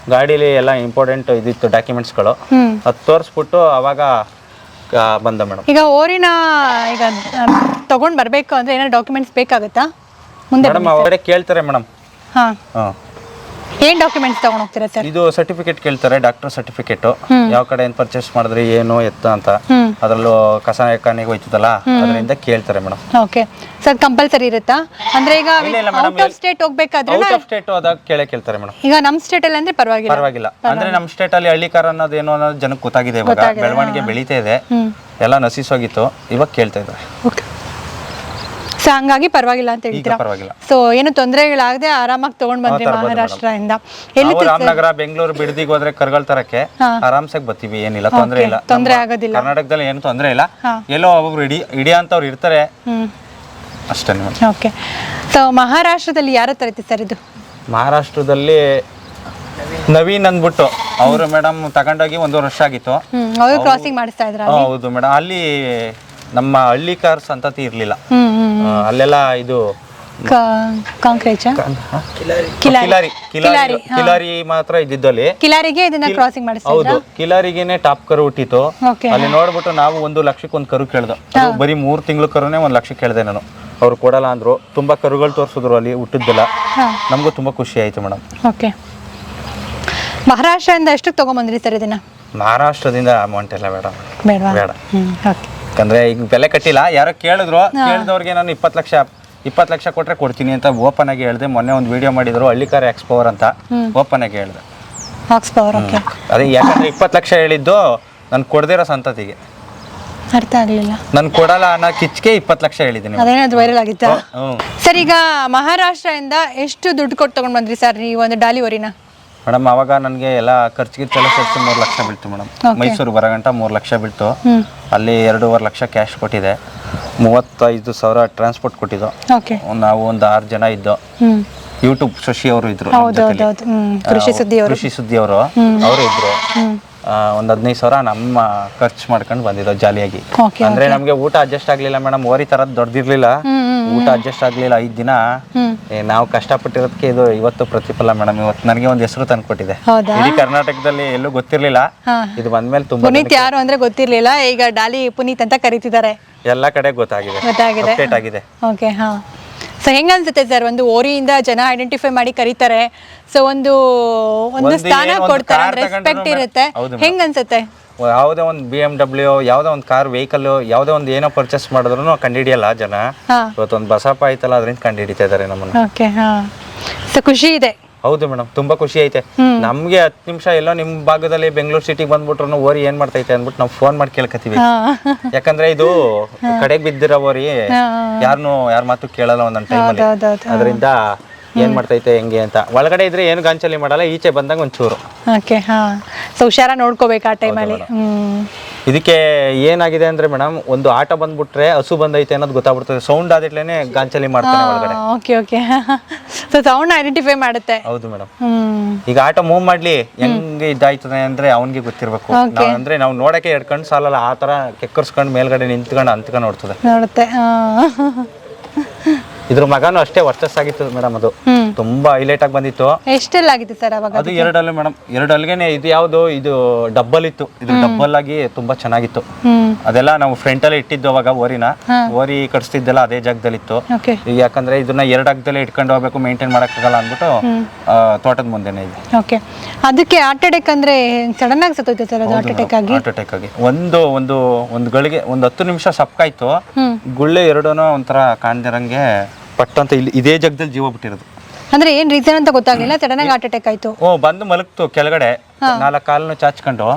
ಗಾಡಿಲಿ ಎಲ್ಲ ಇಂಪಾರ್ಟೆಂಟ್ ಇದಿತ್ತು ಡಾಕ್ಯುಮೆಂಟ್ಸ್ಗಳು. ಅದು ತೋರಿಸ್ಬಿಟ್ಟು ಅವಾಗ ಆ, ಬಂದ ಮೇಡಮ್. ಈಗ ಓರಿನ ಈಗ ತಗೊಂಡ್ ಬರ್ಬೇಕು ಅಂದ್ರೆ ಏನಾದ್ರು ಡಾಕ್ಯುಮೆಂಟ್ಸ್ ಬೇಕಾಗುತ್ತಾ? ಮುಂದೆ ಮೇಡಮ್ ಅವರೇ ಕೇಳ್ತಾರೆ ಮೇಡಮ್. ಹಾ. ಹಾಂ. ಏನ್ ಡಾಕ್ಯುಮೆಂಟ್ಸ್ ತಗೊಂಡ್ ಹೋಗ್ತೀರಾ ಸರ್ ಇದು ಸರ್ಟಿಫಿಕೇಟ್ ಕೇಳ್ತಾರೆ ಡಾಕ್ಟರ್ ಸರ್ಟಿಫಿಕೇಟ್ ಯಾವ ಕಡೆ ಏನ್ ಪರ್ಚೇಸ್ ಮಾಡಿದ್ರಿ ಏನು ಎತ್ತ ಅಂತ. ಅದರಲ್ಲೂ ಅದ್ರಲ್ಲೂ ಕಸ ಕಾನಿಗೆ ಹೋಯ್ತದಲ್ಲ ಅದರಿಂದ ಕೇಳ್ತಾರೆ ಮೇಡಮ್ ಓಕೆ ಸರ್ ಕಂಪಲ್ಸರಿ ಇರುತ್ತಾ? ಅಂದ್ರೆ ಈಗ ಔಟ್ ಆಫ್ ಸ್ಟೇಟ್ ಹೋಗ್ಬೇಕಾದ್ರೆ ಔಟ್ ಆಫ್ ಸ್ಟೇಟ್ ಹೋದಾಗ ಕೇಳೇ ಕೇಳ್ತಾರೆ ಮೇಡಮ್ ಈಗ ನಮ್ ಸ್ಟೇಟ್ ಅಲ್ಲಿ ಅಂದ್ರೆ ಪರವಾಗಿಲ್ಲ. ಪರವಾಗಿಲ್ಲ. ಅಂದ್ರೆ ನಮ್ಮ ಸ್ಟೇಟ್ ಅಲ್ಲಿ ಹಳ್ಳಿ ಕಾರ ಅನ್ನೋದು ಏನು ಅನ್ನೋದು ಜನಕ್ಕೆ ಗೊತ್ತಾಗಿದೆ ಇವಾಗ. ಬೆಳವಣಿಗೆ ಬೆಳೀತಾ ಇದೆ. ಎಲ್ಲ ನಶಿಸೋಗಿತ್ತು. ಇವಾಗ ಕೇಳ್ತಾ ಇದ್ದಾರೆ. ಓಕೆ ಸೊ ಹಂಗಾಗಿ ಪರವಾಗಿಲ್ಲ ಅಂತ ಹೇಳ್ತೀರಾ? ಪರವಾಗಿಲ್ಲ. ಸೊ ಏನು ತೊಂದರೆಗಳಾಗದೆ ಆರಾಮಾಗಿ ತಗೊಂಡ್ ಬಂದ್ರಿ ಮಹಾರಾಷ್ಟ್ರದಿಂದ. ಎಲ್ಲಿ ನಾವು ರಾಮನಗರ ಬೆಂಗಳೂರು ಬಿಡದಿಗೆ ಹೋದ್ರೆ ಕರ್ಗಳ್ ತರಕ್ಕೆ ಆರಾಮ್ಸಾಗಿ ಬರ್ತೀವಿ ಏನಿಲ್ಲ ತೊಂದರೆ ಇಲ್ಲ. ತೊಂದರೆ ಆಗೋದಿಲ್ಲ. ಕರ್ನಾಟಕದಲ್ಲಿ ಏನು ತೊಂದರೆ ಇಲ್ಲ. ಎಲ್ಲೋ ಒಬ್ಬೊಬ್ರು ಇಡಿ ಅಂತವ್ರು ಇರ್ತಾರೆ. ಅಷ್ಟೇ ಓಕೆ ಸೊ ಮಹಾರಾಷ್ಟ್ರದಲ್ಲಿ ಯಾರ ತರತಿ ಸರ್ ಇದು? ಮಹಾರಾಷ್ಟ್ರದಲ್ಲಿ ನವೀನ್ ಅಂದ್ಬಿಟ್ಟು ಅವರು ಮೇಡಮ್ ತಗೊಂಡೋಗಿ ಒಂದು ವರ್ಷ ಆಗಿತ್ತು. ಹ್ಮ್ ಅವರು ಕ್ರಾಸಿಂಗ್ ಮಾಡಿಸ್ತಾ ಇದ್ರ ಹೌದು ಮೇಡಮ್. ಅಲ್ಲಿ ನಮ್ಮ ಹಳ್ಳಿ ಕಾರ್ ಸಂತತಿ ಇರಲಿಲ್ಲ ಅಲ್ಲೆಲ್ಲ ಇದು ಕಾಂಕ್ರೇಜ್ ಕಿಲಾರಿ. ಕಿಲಾರಿ. ಕಿಲಾರಿ ಕಿಲಾರಿ ಮಾತ್ರ ಇದ್ದಿದ್ದಲ್ಲಿ. ಕಿಲಾರಿಗೆ ಇದನ್ನ ಕ್ರಾಸಿಂಗ್ ಮಾಡಿಸ್ತಾ ಹೌದು ಕಿಲಾರಿಗೆನೆ ಟಾಪ್ ಕರು ಹುಟ್ಟಿತ್ತು. ಅಲ್ಲಿ ನೋಡ್ಬಿಟ್ಟು ನಾವು ಒಂದು ಲಕ್ಷಕ್ಕೆ ಒಂದು ಕರು ಕೇಳ್ದ. ಬರೀ ಮೂರು ತಿಂಗಳು ಕರುನೇ ಒಂದು ಲಕ್ಷಕ್ಕೆ ಕೇಳ್ದೆ ನಾನು. ಅವ್ರು ಕೊಡಲ್ಲ ಅಂದ್ರು. ತುಂಬಾ ಕರುಗಳು ತೋರಿಸಿದ್ರು ಅಲ್ಲಿ ಹುಟ್ಟಿದ್ದೆಲ್ಲ. ನಮಗೂ ತುಂಬಾ ಖುಷಿ ಆಯ್ತು ಮೇಡಮ್. ಓಕೆ ಮಹಾರಾಷ್ಟ್ರದಿಂದ ಎಷ್ಟಕ್ಕೆ ತಗೊಂಡ್ಬಂದ್ರಿ ಸರ್ ಇದನ್ನ? ಮಹಾರಾಷ್ಟ್ರದಿಂದ ಅಮೌಂಟ್ ಎಲ್ಲ ಬೇಡ. ಬೇಡ. ಓಕೆ ಯಾಕಂದ್ರೆ ಈಗ ಬೆಲೆ ಕಟ್ಟಿಲ್ಲ. ಯಾರೋ ಕೇಳಿದ್ರು ಕೇಳಿದವ್ರಿಗೆ ನಾನು ಇಪ್ಪತ್ತು ಲಕ್ಷ ಇಪ್ಪತ್ತು ಲಕ್ಷ ಕೊಟ್ರೆ ಕೊಡ್ತೀನಿ ಅಂತ ಓಪನ್ ಆಗಿ ಹೇಳಿದೆ. ಮೊನ್ನೆ ಒಂದು ವಿಡಿಯೋ ಮಾಡಿದ್ರು ಹಳ್ಳಿಕಾರ ಎಕ್ಸ್ಪೋರ್ ಅಂತ. ಓಪನ್ ಆಗಿ ಹೇಳಿದೆ. ಅದೇ ಯಾಕಂದ್ರೆ ಇಪ್ಪತ್ತು ಲಕ್ಷ ಹೇಳಿದ್ದು ನಾನು ಕೊಡದಿರೋ ಸಂತತಿಗೆ. ಅರ್ಥ ಆಗಲಿಲ್ಲ. ನಾನು ಕೊಡಲ್ಲ ಅನ್ನೋ ಕಿಚ್ಗೆ ಇಪ್ಪತ್ತು ಲಕ್ಷ ಹೇಳಿದ್ದೀನಿ ಅದೇನಾದ್ರು ವೈರಲ್ ಆಗಿತ್ತಾ? ಸರ್ ಈಗ ಮಹಾರಾಷ್ಟ್ರದಿಂದ ಎಷ್ಟು ದುಡ್ಡು ಕೊಟ್ಟು ತಗೊಂಡ್ ಬಂದ್ರಿ ಸರ್ ಈ ಒಂದು ಡಾಲಿ ಓರಿನ ಮೇಡಮ್ ಅವಾಗ ನನಗೆ ಎಲ್ಲ ಖರ್ಚಿಗೆ ಎಲ್ಲ ಸೇರಿಸಿ ಮೂರು ಲಕ್ಷ ಬೀಳ್ತು ಮೇಡಮ್. ಮೈಸೂರು ಬರಗಂಟ ಮೂರು ಲಕ್ಷ ಬೀಳ್ತು. ಅಲ್ಲಿ ಎರಡೂವರೆ ಲಕ್ಷ ಕ್ಯಾಶ್ ಕೊಟ್ಟಿದೆ. ಮೂವತ್ತೈದು ಸಾವಿರ ಟ್ರಾನ್ಸ್ಪೋರ್ಟ್ ಕೊಟ್ಟಿದ್ದು. ನಾವು ಒಂದು ಆರು ಜನ ಇದ್ದು. ಯೂಟ್ಯೂಬ್ ಶಶಿ ಅವರು ಇದ್ರು ಕೃಷಿ ಸುದ್ದಿ ಅವರು ಕೃಷಿ ಸುದ್ದಿ ಅವರು ಇದ್ರು. ಒಂದ್ ಹದಿನೈದು ಸಾವಿರ ನಮ್ಮ ಖರ್ಚು ಮಾಡ್ಕೊಂಡು ಬಂದಿರೋ ಜಾಲಿಯಾಗಿ. ಅಂದ್ರೆ ನಮ್ಗೆ ಊಟ ಅಡ್ಜಸ್ಟ್ ಆಗ್ಲಿಲ್ಲ ಮೇಡಮ್ ಓರಿ ತರದ್ ದೊಡ್ಡದಿರ್ಲಿಲ್ಲ ಊಟ ಅಡ್ಜಸ್ಟ್ ಆಗ್ಲಿಲ್ಲ ಐದ್ ದಿನ. ಏ, ನಾವು ಕಷ್ಟಪಟ್ಟಿರೋದಕ್ಕೆ ಇದು ಇವತ್ತು ಪ್ರತಿಫಲ ಮೇಡಮ್ ಇವತ್ತು ನನಗೆ ಒಂದು ಹೆಸರು ತಂದ್ಕೊಟ್ಟಿದೆ ಕೊಟ್ಟಿದೆ. ಇಡೀ ಕರ್ನಾಟಕದಲ್ಲಿ ಎಲ್ಲೂ ಗೊತ್ತಿರ್ಲಿಲ್ಲ. ಹಾ. ಇದು ಬಂದ್ಮೇಲೆ ತುಂಬಾ ಪುನೀತ್ ಯಾರು ಅಂದ್ರೆ ಗೊತ್ತಿರ್ಲಿಲ್ಲ ಈಗ ಡಾಲಿ ಪುನೀತ್ ಅಂತ ಕರೀತಿದ್ದಾರೆ. ಎಲ್ಲಾ ಕಡೆ ಗೊತ್ತಾಗಿದೆ. ಗೊತ್ತಾಗಿದೆ. ಅಪ್ಡೇಟ್ ಆಗಿದೆ. ಓಕೆ ಹಾ. ಸೊ ಹೆಂಗ ಅನ್ಸುತ್ತೆ ಸರ್? ಒಂದು ಓರಿಯಿಂದ ಜನ ಐಡೆಂಟಿಫೈ ಮಾಡಿ ಕರೀತಾರೆ. ಸೊ ಒಂದು ಒಂದು ಒಂದು ಸ್ಥಾನ ಏನು ಒಂದು ಕೊಡ್ತಾರೆ. car ರೆಸ್ಪೆಕ್ಟ್ ತಗೊಂಡ್ರು ಇರುತ್ತೆ. ಹೌದು madam. ಹೆಂಗ್ ಅನ್ಸುತ್ತೆ? ಯಾವುದೇ ಒಂದು ಬಿ ಎಂ ಡಬ್ಲ್ಯೂ ಯಾವುದೋ ಒಂದು ಕಾರ್ ವೆಹಿಕಲ್ ಯಾವುದೇ ಒಂದು ಏನೋ ಪರ್ಚೇಸ್ ಮಾಡಿದ್ರು ಕಂಡಿಡಿಯಲ್ಲ ಜನ. ಹಾ. ಇವತ್ತೊಂದು ಬಸಪ್ಪ ಆಯ್ತಲ್ಲ ಅದರಿಂದ ಕಂಡಿಡಿತಾ ಇದ್ದಾರೆ ನಮ್ಮನ್ನ. ಓಕೆ ಹಾ. ಸೊ ಖುಷಿ ಇದೆ. ಹೌದು ಮೇಡಮ್ ತುಂಬಾ ಖುಷಿ ಐತೆ. ನಮ್ಗೆ ಹತ್ತು ನಿಮಿಷ ಎಲ್ಲೋ ನಿಮ್ ಭಾಗದಲ್ಲಿ ಬೆಂಗಳೂರು ಸಿಟಿಗೆ ಬಂದ್ಬಿಟ್ರು ಓರಿ ಏನ್ ಮಾಡ್ತೈತೆ ಅಂದ್ಬಿಟ್ಟು ನಾವು ಫೋನ್ ಮಾಡಿ ಕೇಳ್ಕತೀವಿ ಯಾಕಂದ್ರೆ ಇದು ಕಡೆಗೆ ಬಿದ್ದಿರೋ ಓರಿ ಯಾರನ್ನು ಯಾರ ಮಾತು ಕೇಳಲ್ಲ ಒಂದೊಂದು ಟೈಮಲ್ಲಿ ಅಲ್ಲಿ. ಅದರಿಂದ ಏನ್ ಮಾಡ್ತೈತೆ ಹೆಂಗೆ ಅಂತ. ಒಳಗಡೆ ಇದ್ರೆ ಏನು ಗಾಂಚಲಿ ಮಾಡಲ್ಲ ಈಚೆ ಬಂದಾಗ ಒಂಚೂರು. ಓಕೆ ಹಾ. ಸೊ ಹುಷಾರ ನೋಡ್ಕೋಬೇಕು ಆ ಟೈಮಲ್ಲಿ ಇದಕ್ಕೆ ಏನಾಗಿದೆ ಅಂದ್ರೆ ಮೇಡಮ್ ಒಂದು ಆಟ ಬಂದ್ಬಿಟ್ರೆ ಹಸು ಬಂದೈತೆ ಅನ್ನೋದು ಗೊತ್ತಾಗ್ಬಿಡ್ತದೆ. ಸೌಂಡ್ ಆದಿಟ್ಲೇನೆ ಗಾಂಚಲಿ ಮಾಡ್ತಾನೆ ಒಳಗಡೆ. Okay okay so sound identify ಮಾಡುತ್ತೆ. ಹೌದು ಮೇಡಮ್. ಈಗ ಆಟ ಮೂವ್ ಮಾಡ್ಲಿ ಹೆಂಗೆ ಇದಾಯ್ತದೆ ಅಂದ್ರೆ ಅವನಿಗೆ ಗೊತ್ತಿರ್ಬೇಕು. ನಾವ್ ಅಂದ್ರೆ ನಾವು ನೋಡಕ್ಕೆ ಎರಡು ಕಣ್ಣು ಸಾಲಲ್ಲ ಆ ತರ ಕೆಕ್ಕರ್ಸ್ಕೊಂಡು ಮೇಲ್ಗಡೆ ನಿಂತ್ಕೊಂಡು ಅಂತ್ಕೊಂಡು ನೋಡ್ತದೆ ನೋಡುತ್ತೆ ಇದ್ರ ಮಗನೂ ಅಷ್ಟೇ ವರ್ಚಸ್ ಆಗಿತ್ತು ಮೇಡಮ್ ಅದು. ತುಂಬಾ ಹೈಲೈಟ್ ಆಗಿ ಬಂದಿತ್ತು. ಎಷ್ಟೆಲ್ಲ ಆಗಿತ್ತು ಸರ್ ಅವಾಗ ಅದು ಎರಡಲ್ಲ ಮೇಡಮ್. ಎರಡು ಅಲ್ಲಿಗೆನೆ ಇದು ಯಾವುದು? ಇದು ಡಬ್ಬಲ್ ಇತ್ತು. ಇದು ಡಬ್ಬಲ್ ಆಗಿ ತುಂಬಾ ಚೆನ್ನಾಗಿತ್ತು. ಅದೆಲ್ಲ ನಾವು ಫ್ರಂಟ್ ಅಲ್ಲಿ ಇಟ್ಟಿದ್ದು ಅವಾಗ ಓರಿನ. ಓರಿ ಕಟ್ಸ್ತಿದ್ದೆಲ್ಲ ಅದೇ ಜಾಗದಲ್ಲಿ ಇತ್ತು ಯಾಕಂದ್ರೆ ಇದನ್ನ ಎರಡು ಅಗ್ದಲ್ಲೇ ಇಟ್ಕೊಂಡು ಹೋಗ್ಬೇಕು ಮೇಂಟೈನ್ ಮಾಡಕ್ಕಾಗಲ್ಲ ಅಂದ್ಬಿಟ್ಟು ತೋಟದ ಮುಂದೆನೆ ಇದೆ. ಓಕೆ ಅದಕ್ಕೆ ಹಾರ್ಟ್ ಅಟ್ಯಾಕ್ ಅಂದ್ರೆ ಸಡನ್ ಆಗಿ ಸತ್ತೋಯ್ತು ಸರ್ ಅದು ಹಾರ್ಟ್ ಅಟ್ಯಾಕ್ ಆಗಿ? ಹಾರ್ಟ್ ಅಟ್ಯಾಕ್ ಆಗಿ. ಒಂದು ಒಂದು ಒಂದು ಗಳಿಗೆ ಒಂದು ಹತ್ತು ನಿಮಿಷ ಸಪ್ಕಾಯ್ತು. ಗುಳ್ಳೆ ಎರಡೂನೂ ಒಂಥರ ಕಾಣ್ದಿರಂಗೆ ಪಟ್ ಅಂತ ಇಲ್ಲಿ ಇದೇ ಜಗದಲ್ಲಿ ಜೀವ ಬಿಟ್ಟಿರೋದು. ಅಂದ್ರೆ ಏನ್ ರೀಸನ್ ಅಂತ ಗೊತ್ತಾಗ್ಲಿಲ್ಲ? ಸಡನ್ ಆಗಿ ಹಾರ್ಟ್ ಅಟ್ಯಾಕ್ ಆಯ್ತು. ಓ ಬಂದು ಮಲಗ್ತು ಕೆಳಗಡೆ. ನಾಲ್ಕು ಕಾಲನ್ನು ಚಾಚ್ಕೊಂಡು.